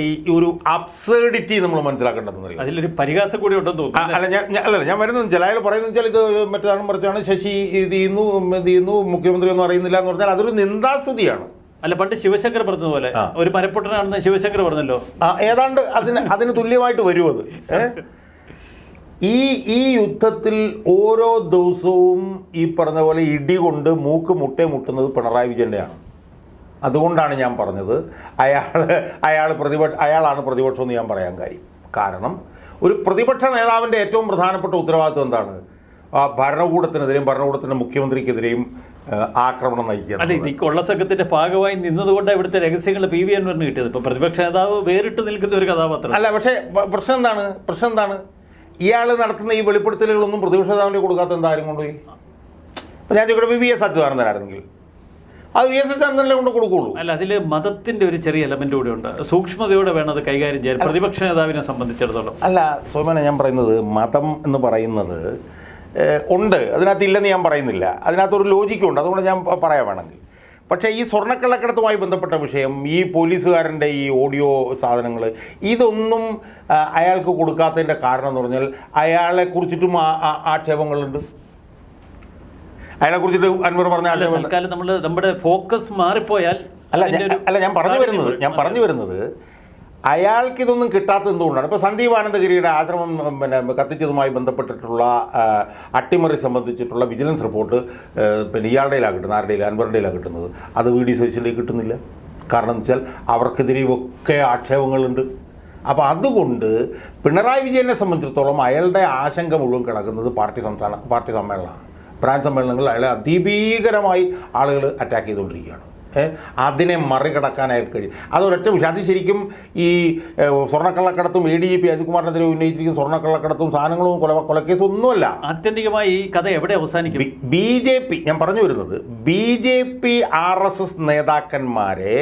ഈ ഒരു അബ്സേഡിറ്റി നമ്മൾ മനസ്സിലാക്കേണ്ടതെന്ന് അതിലൊരു പരിഹാസം കൂടി ഉണ്ടെന്ന് തോന്നുന്നു അല്ല ഞാൻ ഞാൻ- അല്ല ഞാൻ വരുന്നത് വെച്ചാൽ അയാൾ പറയുന്നത് വെച്ചാൽ ഇത് മറ്റേതാണ് മറിച്ചാണ് ശശി ഇത് ചെയ്യുന്നു ഇത് ചെയ്യുന്നു മുഖ്യമന്ത്രി ഒന്നും അറിയുന്നില്ല എന്ന് പറഞ്ഞാൽ അതൊരു നിന്ദാസ്തുതിയാണ്. അല്ല പണ്ട് ശിവശങ്കർ പറഞ്ഞതുപോലെ. ഒരു മരപ്പൊട്ടനാണെന്ന് ശിവശങ്കർ പറഞ്ഞല്ലോ. ഏതാണ്ട് അതിന് അതിന് തുല്യമായിട്ട് വരും അത്. ഏ? ഈ ഈ യുദ്ധത്തിൽ ഓരോ ദിവസവും ഈ പറഞ്ഞ പോലെ ഇടി കൊണ്ട് മൂക്ക് മുട്ടേ മുട്ടുന്നത് പിണറായി വിജയന്റെയാണ്. അതുകൊണ്ടാണ് ഞാൻ പറഞ്ഞത്. അയാൾ അയാൾ പ്രതിപക്ഷ അയാളാണ് പ്രതിപക്ഷം എന്ന് ഞാൻ പറയാൻ കാര്യം. കാരണം ഒരു പ്രതിപക്ഷ നേതാവിന്റെ ഏറ്റവും പ്രധാനപ്പെട്ട ഉത്തരവാദിത്വം എന്താണ്? ആ ഭരണകൂടത്തിനെതിരെയും ഭരണകൂടത്തിന്റെ മുഖ്യമന്ത്രിക്കെതിരെയും ആക്രമണം നയിക്കുക അല്ല ഇത് കൊള്ളസംഘത്തിന്റെ ഭാഗമായി നിന്നതുകൊണ്ട് ഇവിടുത്തെ രഹസ്യങ്ങൾ പി വി അൻവറിന് കിട്ടിയത്. ഇപ്പൊ പ്രതിപക്ഷ നേതാവ് വേറിട്ട് നിൽക്കുന്ന ഒരു കഥാപാത്രം. അല്ല പക്ഷേ പ്രശ്നം എന്താണ്? പ്രശ്നം എന്താണ്? ഇയാൾ നടത്തുന്ന ഈ വെളിപ്പെടുത്തലുകളൊന്നും പ്രതിപക്ഷ നേതാവിന് കൊടുക്കാത്ത എന്താരും കൊണ്ടുപോയി? അപ്പോൾ ഞാൻ ചോദിക്കട്ടെ വി എസ് അച്യുതാനന്ദനായിരുന്നെങ്കിൽ. അത് വി എസ് അച്യുതാനന്ദനെ കൊണ്ട് കൊടുക്കുള്ളൂ? അല്ല അതിൽ മതത്തിന്റെ ഒരു ചെറിയ എലമെന്റ് കൂടെ ഉണ്ട്. സൂക്ഷ്മതയോടെ വേണം അത് കൈകാര്യം ചെയ്യാൻ പ്രതിപക്ഷ നേതാവിനെ സംബന്ധിച്ചിടത്തോളം. അല്ല സോമന ഞാൻ പറയുന്നത് മതം എന്ന് പറയുന്നത് ഉണ്ട്. അതിനകത്ത് ഇല്ലെന്ന് ഞാൻ പറയുന്നില്ല. അതിനകത്തൊരു ലോജിക്കുണ്ട് അതുകൊണ്ട് ഞാൻ പറയാൻ വേണമെങ്കിൽ. പക്ഷേ ഈ സ്വർണക്കള്ളക്കടത്തുമായി ബന്ധപ്പെട്ട വിഷയം ഈ പോലീസുകാരന്റെ ഈ ഓഡിയോ സാധനങ്ങൾ ഇതൊന്നും അയാൾക്ക് കൊടുക്കാത്തതിന്റെ കാരണം എന്ന് പറഞ്ഞാൽ അയാളെ കുറിച്ചിട്ടും ആക്ഷേപങ്ങളുണ്ട്? അയാളെ കുറിച്ചിട്ട് അൻവർ പറഞ്ഞ ആക്ഷേപം നമ്മൾ നമ്മുടെ ഫോക്കസ് മാറിപ്പോയാൽ അല്ല അല്ല ഞാൻ പറഞ്ഞു വരുന്നത് ഞാൻ പറഞ്ഞു വരുന്നത് അയാൾക്ക് ഇതൊന്നും കിട്ടാത്ത എന്തുകൊണ്ടാണ്? ഇപ്പോൾ സന്ദീപ് ആനന്ദഗിരിയുടെ ആശ്രമം പിന്നെ കത്തിച്ചതുമായി ബന്ധപ്പെട്ടിട്ടുള്ള അട്ടിമറി സംബന്ധിച്ചിട്ടുള്ള വിജിലൻസ് റിപ്പോർട്ട് പിന്നെ ഇയാളുടെ കിട്ടുന്നത് ആരുടെയില്ല അൻവറിന്റെ കിട്ടുന്നത്. അത് വി ഡി സതീശന്റെ കിട്ടുന്നില്ല. കാരണം എന്ന് വെച്ചാൽ അവർക്കെതിരെ ഒക്കെ ആക്ഷേപങ്ങളുണ്ട്. അപ്പോൾ അതുകൊണ്ട് പിണറായി വിജയനെ സംബന്ധിച്ചിടത്തോളം അയാളുടെ ആശങ്ക മുഴുവൻ കിടക്കുന്നത് പാർട്ടി സംസ്ഥാന പാർട്ടി സമ്മേളനമാണ്. ബ്രാഞ്ച് സമ്മേളനങ്ങളിൽ അയാളെ അതിഭീകരമായി ആളുകൾ അറ്റാക്ക് ചെയ്തുകൊണ്ടിരിക്കുകയാണ്. അതിനെ മറികടക്കാൻ അയാൾക്ക് കഴിയും. അതൊരൊറ്റ വിഷയം. അത് ശരിക്കും ഈ സ്വർണക്കള്ളക്കടത്തും എ ഡി ജി പി അജിത്കുമാറിനെതിരെ ഉന്നയിച്ചിരിക്കുന്ന സ്വർണക്കള്ളക്കടത്തും സാധനങ്ങളും കൊല കൊലക്കേസും ഒന്നുമല്ല ആത്യന്തികമായി ഈ കഥ എവിടെ അവസാനിക്കും? ബി ജെ പി ഞാൻ പറഞ്ഞു വരുന്നത് B J P R S S നേതാക്കന്മാരെ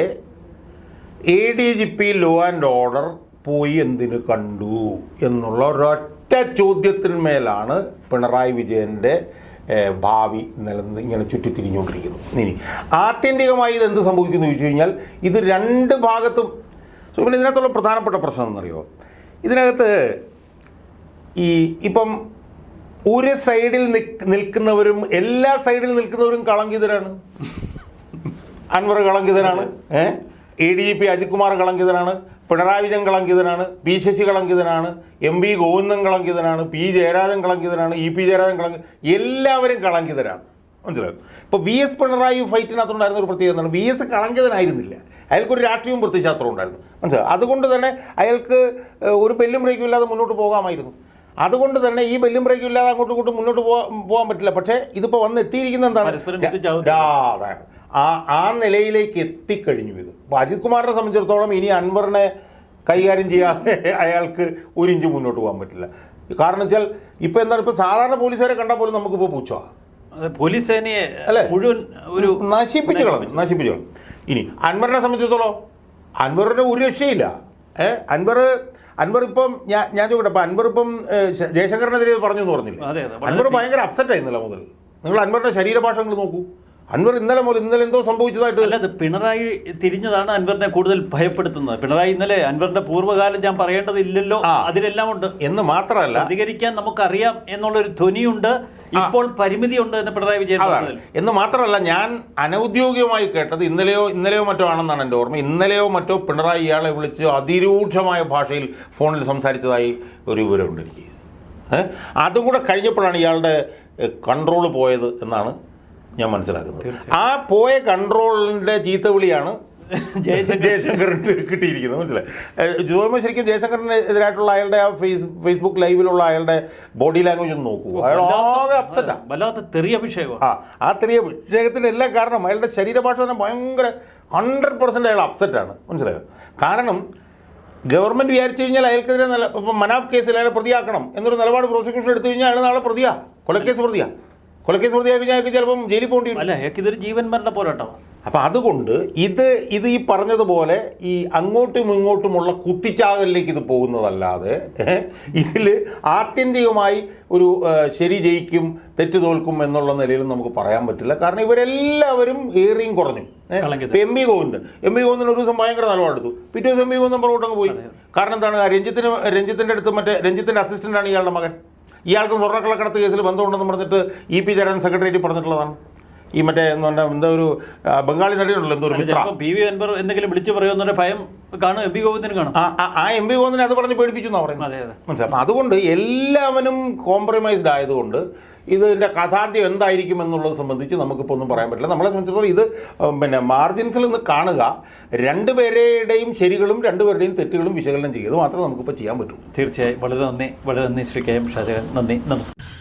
A D G P law and order പോയി എന്തിനു കണ്ടു എന്നുള്ള ഒരൊറ്റ ചോദ്യത്തിന്മേലാണ് പിണറായി വിജയന്റെ ഭാവി നിലനിന്ന് ഇങ്ങനെ ചുറ്റിത്തിരിഞ്ഞുകൊണ്ടിരിക്കുന്നു. ഇനി ആത്യന്തികമായി ഇത് എന്ത് സംഭവിക്കുന്നു ചോദിച്ചു കഴിഞ്ഞാൽ ഇത് രണ്ട് ഭാഗത്തും പിന്നെ ഇതിനകത്തുള്ള പ്രധാനപ്പെട്ട പ്രശ്നം എന്നറിയോ ഇതിനകത്ത് ഈ ഇപ്പം ഒരു സൈഡിൽ നിൽക്കുന്നവരും എല്ലാ സൈഡിൽ നിൽക്കുന്നവരും കളങ്കിതരാണ്. അൻവർ കളങ്കിതനാണ്. ഏഹ് A D G P Ajith Kumar കളങ്കിതനാണ്. Pinarayi Vijayan കളങ്കിതനാണ് പി ശശി കളങ്കിതനാണ് എം വി ഗോവിന്ദൻ കളങ്കിതനാണ് പി ജയരാജൻ കളങ്കിതനാണ് ഇ പി ജയരാജൻ കളങ്കി എല്ലാവരും കളങ്കിതരാണ്. മനസ്സിലായോ? ഇപ്പോൾ വി എസ് പിണറായി ഫൈറ്റിനകത്തുണ്ടായിരുന്ന ഒരു പ്രത്യേകത എന്താണ്? വി എസ് കളങ്കിതനായിരുന്നില്ല. അയാൾക്കൊരു രാഷ്ട്രീയവും വൃത്തിശാസ്ത്രവും ഉണ്ടായിരുന്നു. മനസ്സിലായോ? അതുകൊണ്ട് തന്നെ അയാൾക്ക് ഒരു ബെല്ലും ബ്രേക്കും ഇല്ലാതെ മുന്നോട്ട് പോകാമായിരുന്നു. അതുകൊണ്ട് തന്നെ ഈ ബെല്ലും ബ്രേക്കും ഇല്ലാതെ അങ്ങോട്ടും ഇങ്ങോട്ടും മുന്നോട്ട് പോകാൻ പറ്റില്ല. പക്ഷേ ഇതിപ്പോൾ വന്ന് എത്തിയിരിക്കുന്ന എന്താണ്. ആ, ആ നിലയിലേക്ക് എത്തിക്കഴിഞ്ഞു ഇത്. അപ്പോൾ അജിത് കുമാറിനെ സംബന്ധിച്ചിടത്തോളം ഇനി അൻവറിനെ കൈകാര്യം ചെയ്യാതെ അയാൾക്ക് ഒരു ഇഞ്ച് മുന്നോട്ട് പോകാൻ പറ്റില്ല. കാരണം വെച്ചാൽ ഇപ്പോൾ എന്താണ് ഇപ്പോൾ സാധാരണ പോലീസുകാരെ കണ്ടാൽ പോലും നമുക്കിപ്പോൾ പൂച്ച? പോലീസ് സേനയെ അല്ലേ? മുഴുവൻ ഒരു നശിപ്പിച്ചു കളഞ്ഞു നശിപ്പിച്ചു. കളഞ്ഞു. ഇനി അൻവറിനെ സംബന്ധിച്ചിടത്തോളം അൻവറിന്റെ ഒരു രക്ഷയില്ല. ഏ അൻവർ അൻവർ ഇപ്പം ഞാൻ ഞാൻ ചോദിക്കട്ടെ അപ്പം അൻവർ ഇപ്പം ജയശങ്കറിനെതിരെ പറഞ്ഞു എന്ന് പറഞ്ഞില്ല? അൻവർ ഭയങ്കര അപ്സെറ്റ് ആയി ഇന്നലെ മുതൽ. നിങ്ങൾ അൻവറിന്റെ ശരീരഭാഷ നിങ്ങൾ നോക്കൂ. അൻവർ ഇന്നലെ മുതൽ ഇന്നലെ എന്തോ സംഭവിച്ചതായിട്ട് അല്ലത് പിണറായി തിരിഞ്ഞതാണ് അൻവറിനെ കൂടുതൽ ഭയപ്പെടുത്തുന്നത്. പിണറായി ഇന്നലെ അൻവറിന്റെ പൂർവകാലം ഞാൻ പറയേണ്ടതില്ലല്ലോ. അതിലെല്ലാം ഉണ്ട്. എന്ന് മാത്രമല്ല അധികരിക്കാൻ നമുക്കറിയാം എന്നുള്ളൊരു ധ്വനിയുണ്ട്. ഇപ്പോൾ പരിമിതിയുണ്ട് എന്ന് പിണറായി വിജയൻ എന്ന് മാത്രമല്ല ഞാൻ അനൗദ്യോഗികമായി കേട്ടത് ഇന്നലെയോ ഇന്നലെയോ മറ്റോ ആണെന്നാണ് എന്റെ ഓർമ്മ. ഇന്നലെയോ മറ്റോ പിണറായി ഇയാളെ വിളിച്ച് അതിരൂക്ഷമായ ഭാഷയിൽ ഫോണിൽ സംസാരിച്ചതായി ഒരു വിവരമുണ്ട് എനിക്ക്. അതും കൂടെ കഴിഞ്ഞപ്പോഴാണ് ഇയാളുടെ കൺട്രോൾ പോയത് എന്നാണ് ഞാൻ മനസ്സിലാക്കുന്നത്. ആ പോയ കൺട്രോളിന്റെ ചീത്തവിളിയാണ് ജയശങ്കർ. ജയശങ്കറിന് കിട്ടിയിരിക്കുന്നത്. മനസ്സിലായി? ജോമ ശരിക്കും ജയശങ്കറിന് എതിരായിട്ടുള്ള അയാളുടെ ആ ഫേസ് ഫേസ്ബുക്ക് ലൈവിലുള്ള അയാളുടെ ബോഡി ലാംഗ്വേജ് ഒന്ന് നോക്കൂ. അയാൾ ആകെ അപ്സെറ്റാ വല്ലാത്ത തെറിയ അഭിഷേകം ആ ആ തെറിയ അഭിഷേകത്തിന്റെ എല്ലാ കാരണം അയാളുടെ ശരീരഭാഷ തന്നെ ഭയങ്കര ഹൺഡ്രഡ് പെർസെന്റ് അയാൾ അപ്സെറ്റാണ് മനസ്സിലായോ? കാരണം ഗവൺമെന്റ് വിചാരിച്ചു കഴിഞ്ഞാൽ അയാൾക്കെതിരെ നില ഇപ്പം മനാഫ് കേസിൽ അയാളെ പ്രതിയാക്കണം എന്നൊരു നിലപാട് പ്രോസിക്യൂഷൻ എടുത്തു കഴിഞ്ഞാൽ അയാൾ നാളെ പ്രതിയാ. കൊലക്കേസ് പ്രതിയാ. കൊലക്കേസ് പ്രതിയാക്കി കഴിഞ്ഞാൽ ചിലപ്പം ജയിലിൽ പോകേണ്ടി വരും അല്ല ഇതൊരു ജീവൻ മരണ പോരാട്ടമാണ് അപ്പം അതുകൊണ്ട് ഇത് ഇത് ഈ പറഞ്ഞതുപോലെ ഈ അങ്ങോട്ടും ഇങ്ങോട്ടുമുള്ള കുത്തിച്ചാകലിലേക്ക് ഇത് പോകുന്നതല്ലാതെ ഇതിൽ ആത്യന്തികമായി ഒരു ശരി ജയിക്കും തെറ്റ് തോൽക്കും എന്നുള്ള നിലയിൽ നമുക്ക് പറയാൻ പറ്റില്ല. കാരണം ഇവരെല്ലാവരും ഏറിയും കുറഞ്ഞു. ഇപ്പം M V Govindan. M V Govindan ഒരു ദിവസം ഭയങ്കര നിലപാടെടുത്തു പിറ്റേ ദിവസം എം വി ഗോവിന്ദൻ പുറകോട്ടങ്ങ് പോയി. കാരണം എന്താണ്? രഞ്ജിത്തിന് രഞ്ജിത്തിന്റെ അടുത്ത് മറ്റേ രഞ്ജിത്തിന്റെ അസിസ്റ്റന്റാണ് ഇയാളുടെ മകൻ. ഇയാൾക്ക് സ്വർണക്കളക്കടത്ത് കേസിൽ ബന്ധമുണ്ടെന്ന് പറഞ്ഞിട്ട് ഇ പി ജയരാജൻ സെക്രട്ടേറിയറ്റ് പറഞ്ഞിട്ടുള്ളതാണ്. ഈ മറ്റേ എന്താ ഒരു ബംഗാളി നടിയുണ്ടല്ലോ എന്തോ ഒരു പി വി അൻബർ എന്തെങ്കിലും വിളിച്ചു പറയുമെന്നൊരു ഭയം കാണും എം പി ഗോവിന്ദന് കാണും. ആ- എം പി ഗോവിന്ദനെ അത് പറഞ്ഞ് പേടിപ്പിച്ചു എന്നാണ് പറയുന്നത്. മനസ്സിലായി? അപ്പം അതുകൊണ്ട് എല്ലാവരും കോംപ്രമൈസ്ഡ് ആയതുകൊണ്ട് ഇതിന്റെ കഥാന്ത്യം എന്തായിരിക്കും എന്നുള്ളത് സംബന്ധിച്ച് നമുക്കിപ്പോൾ ഒന്നും പറയാൻ പറ്റില്ല. നമ്മളെ സംബന്ധിച്ചിടത്തോളം ഇത് പിന്നെ മാർജിൻസിൽ നിന്ന് കാണുക രണ്ടുപേരുടെയും ശരികളും രണ്ടുപേരുടെയും തെറ്റുകളും വിശകലനം ചെയ്യുക. മാത്രമേ നമുക്കിപ്പോൾ ചെയ്യാൻ പറ്റൂ. തീർച്ചയായും. വളരെ നന്ദി. വളരെ നന്ദി ശ്രീ കെ എം ഷാജകൻ നന്ദി. നമസ്കാരം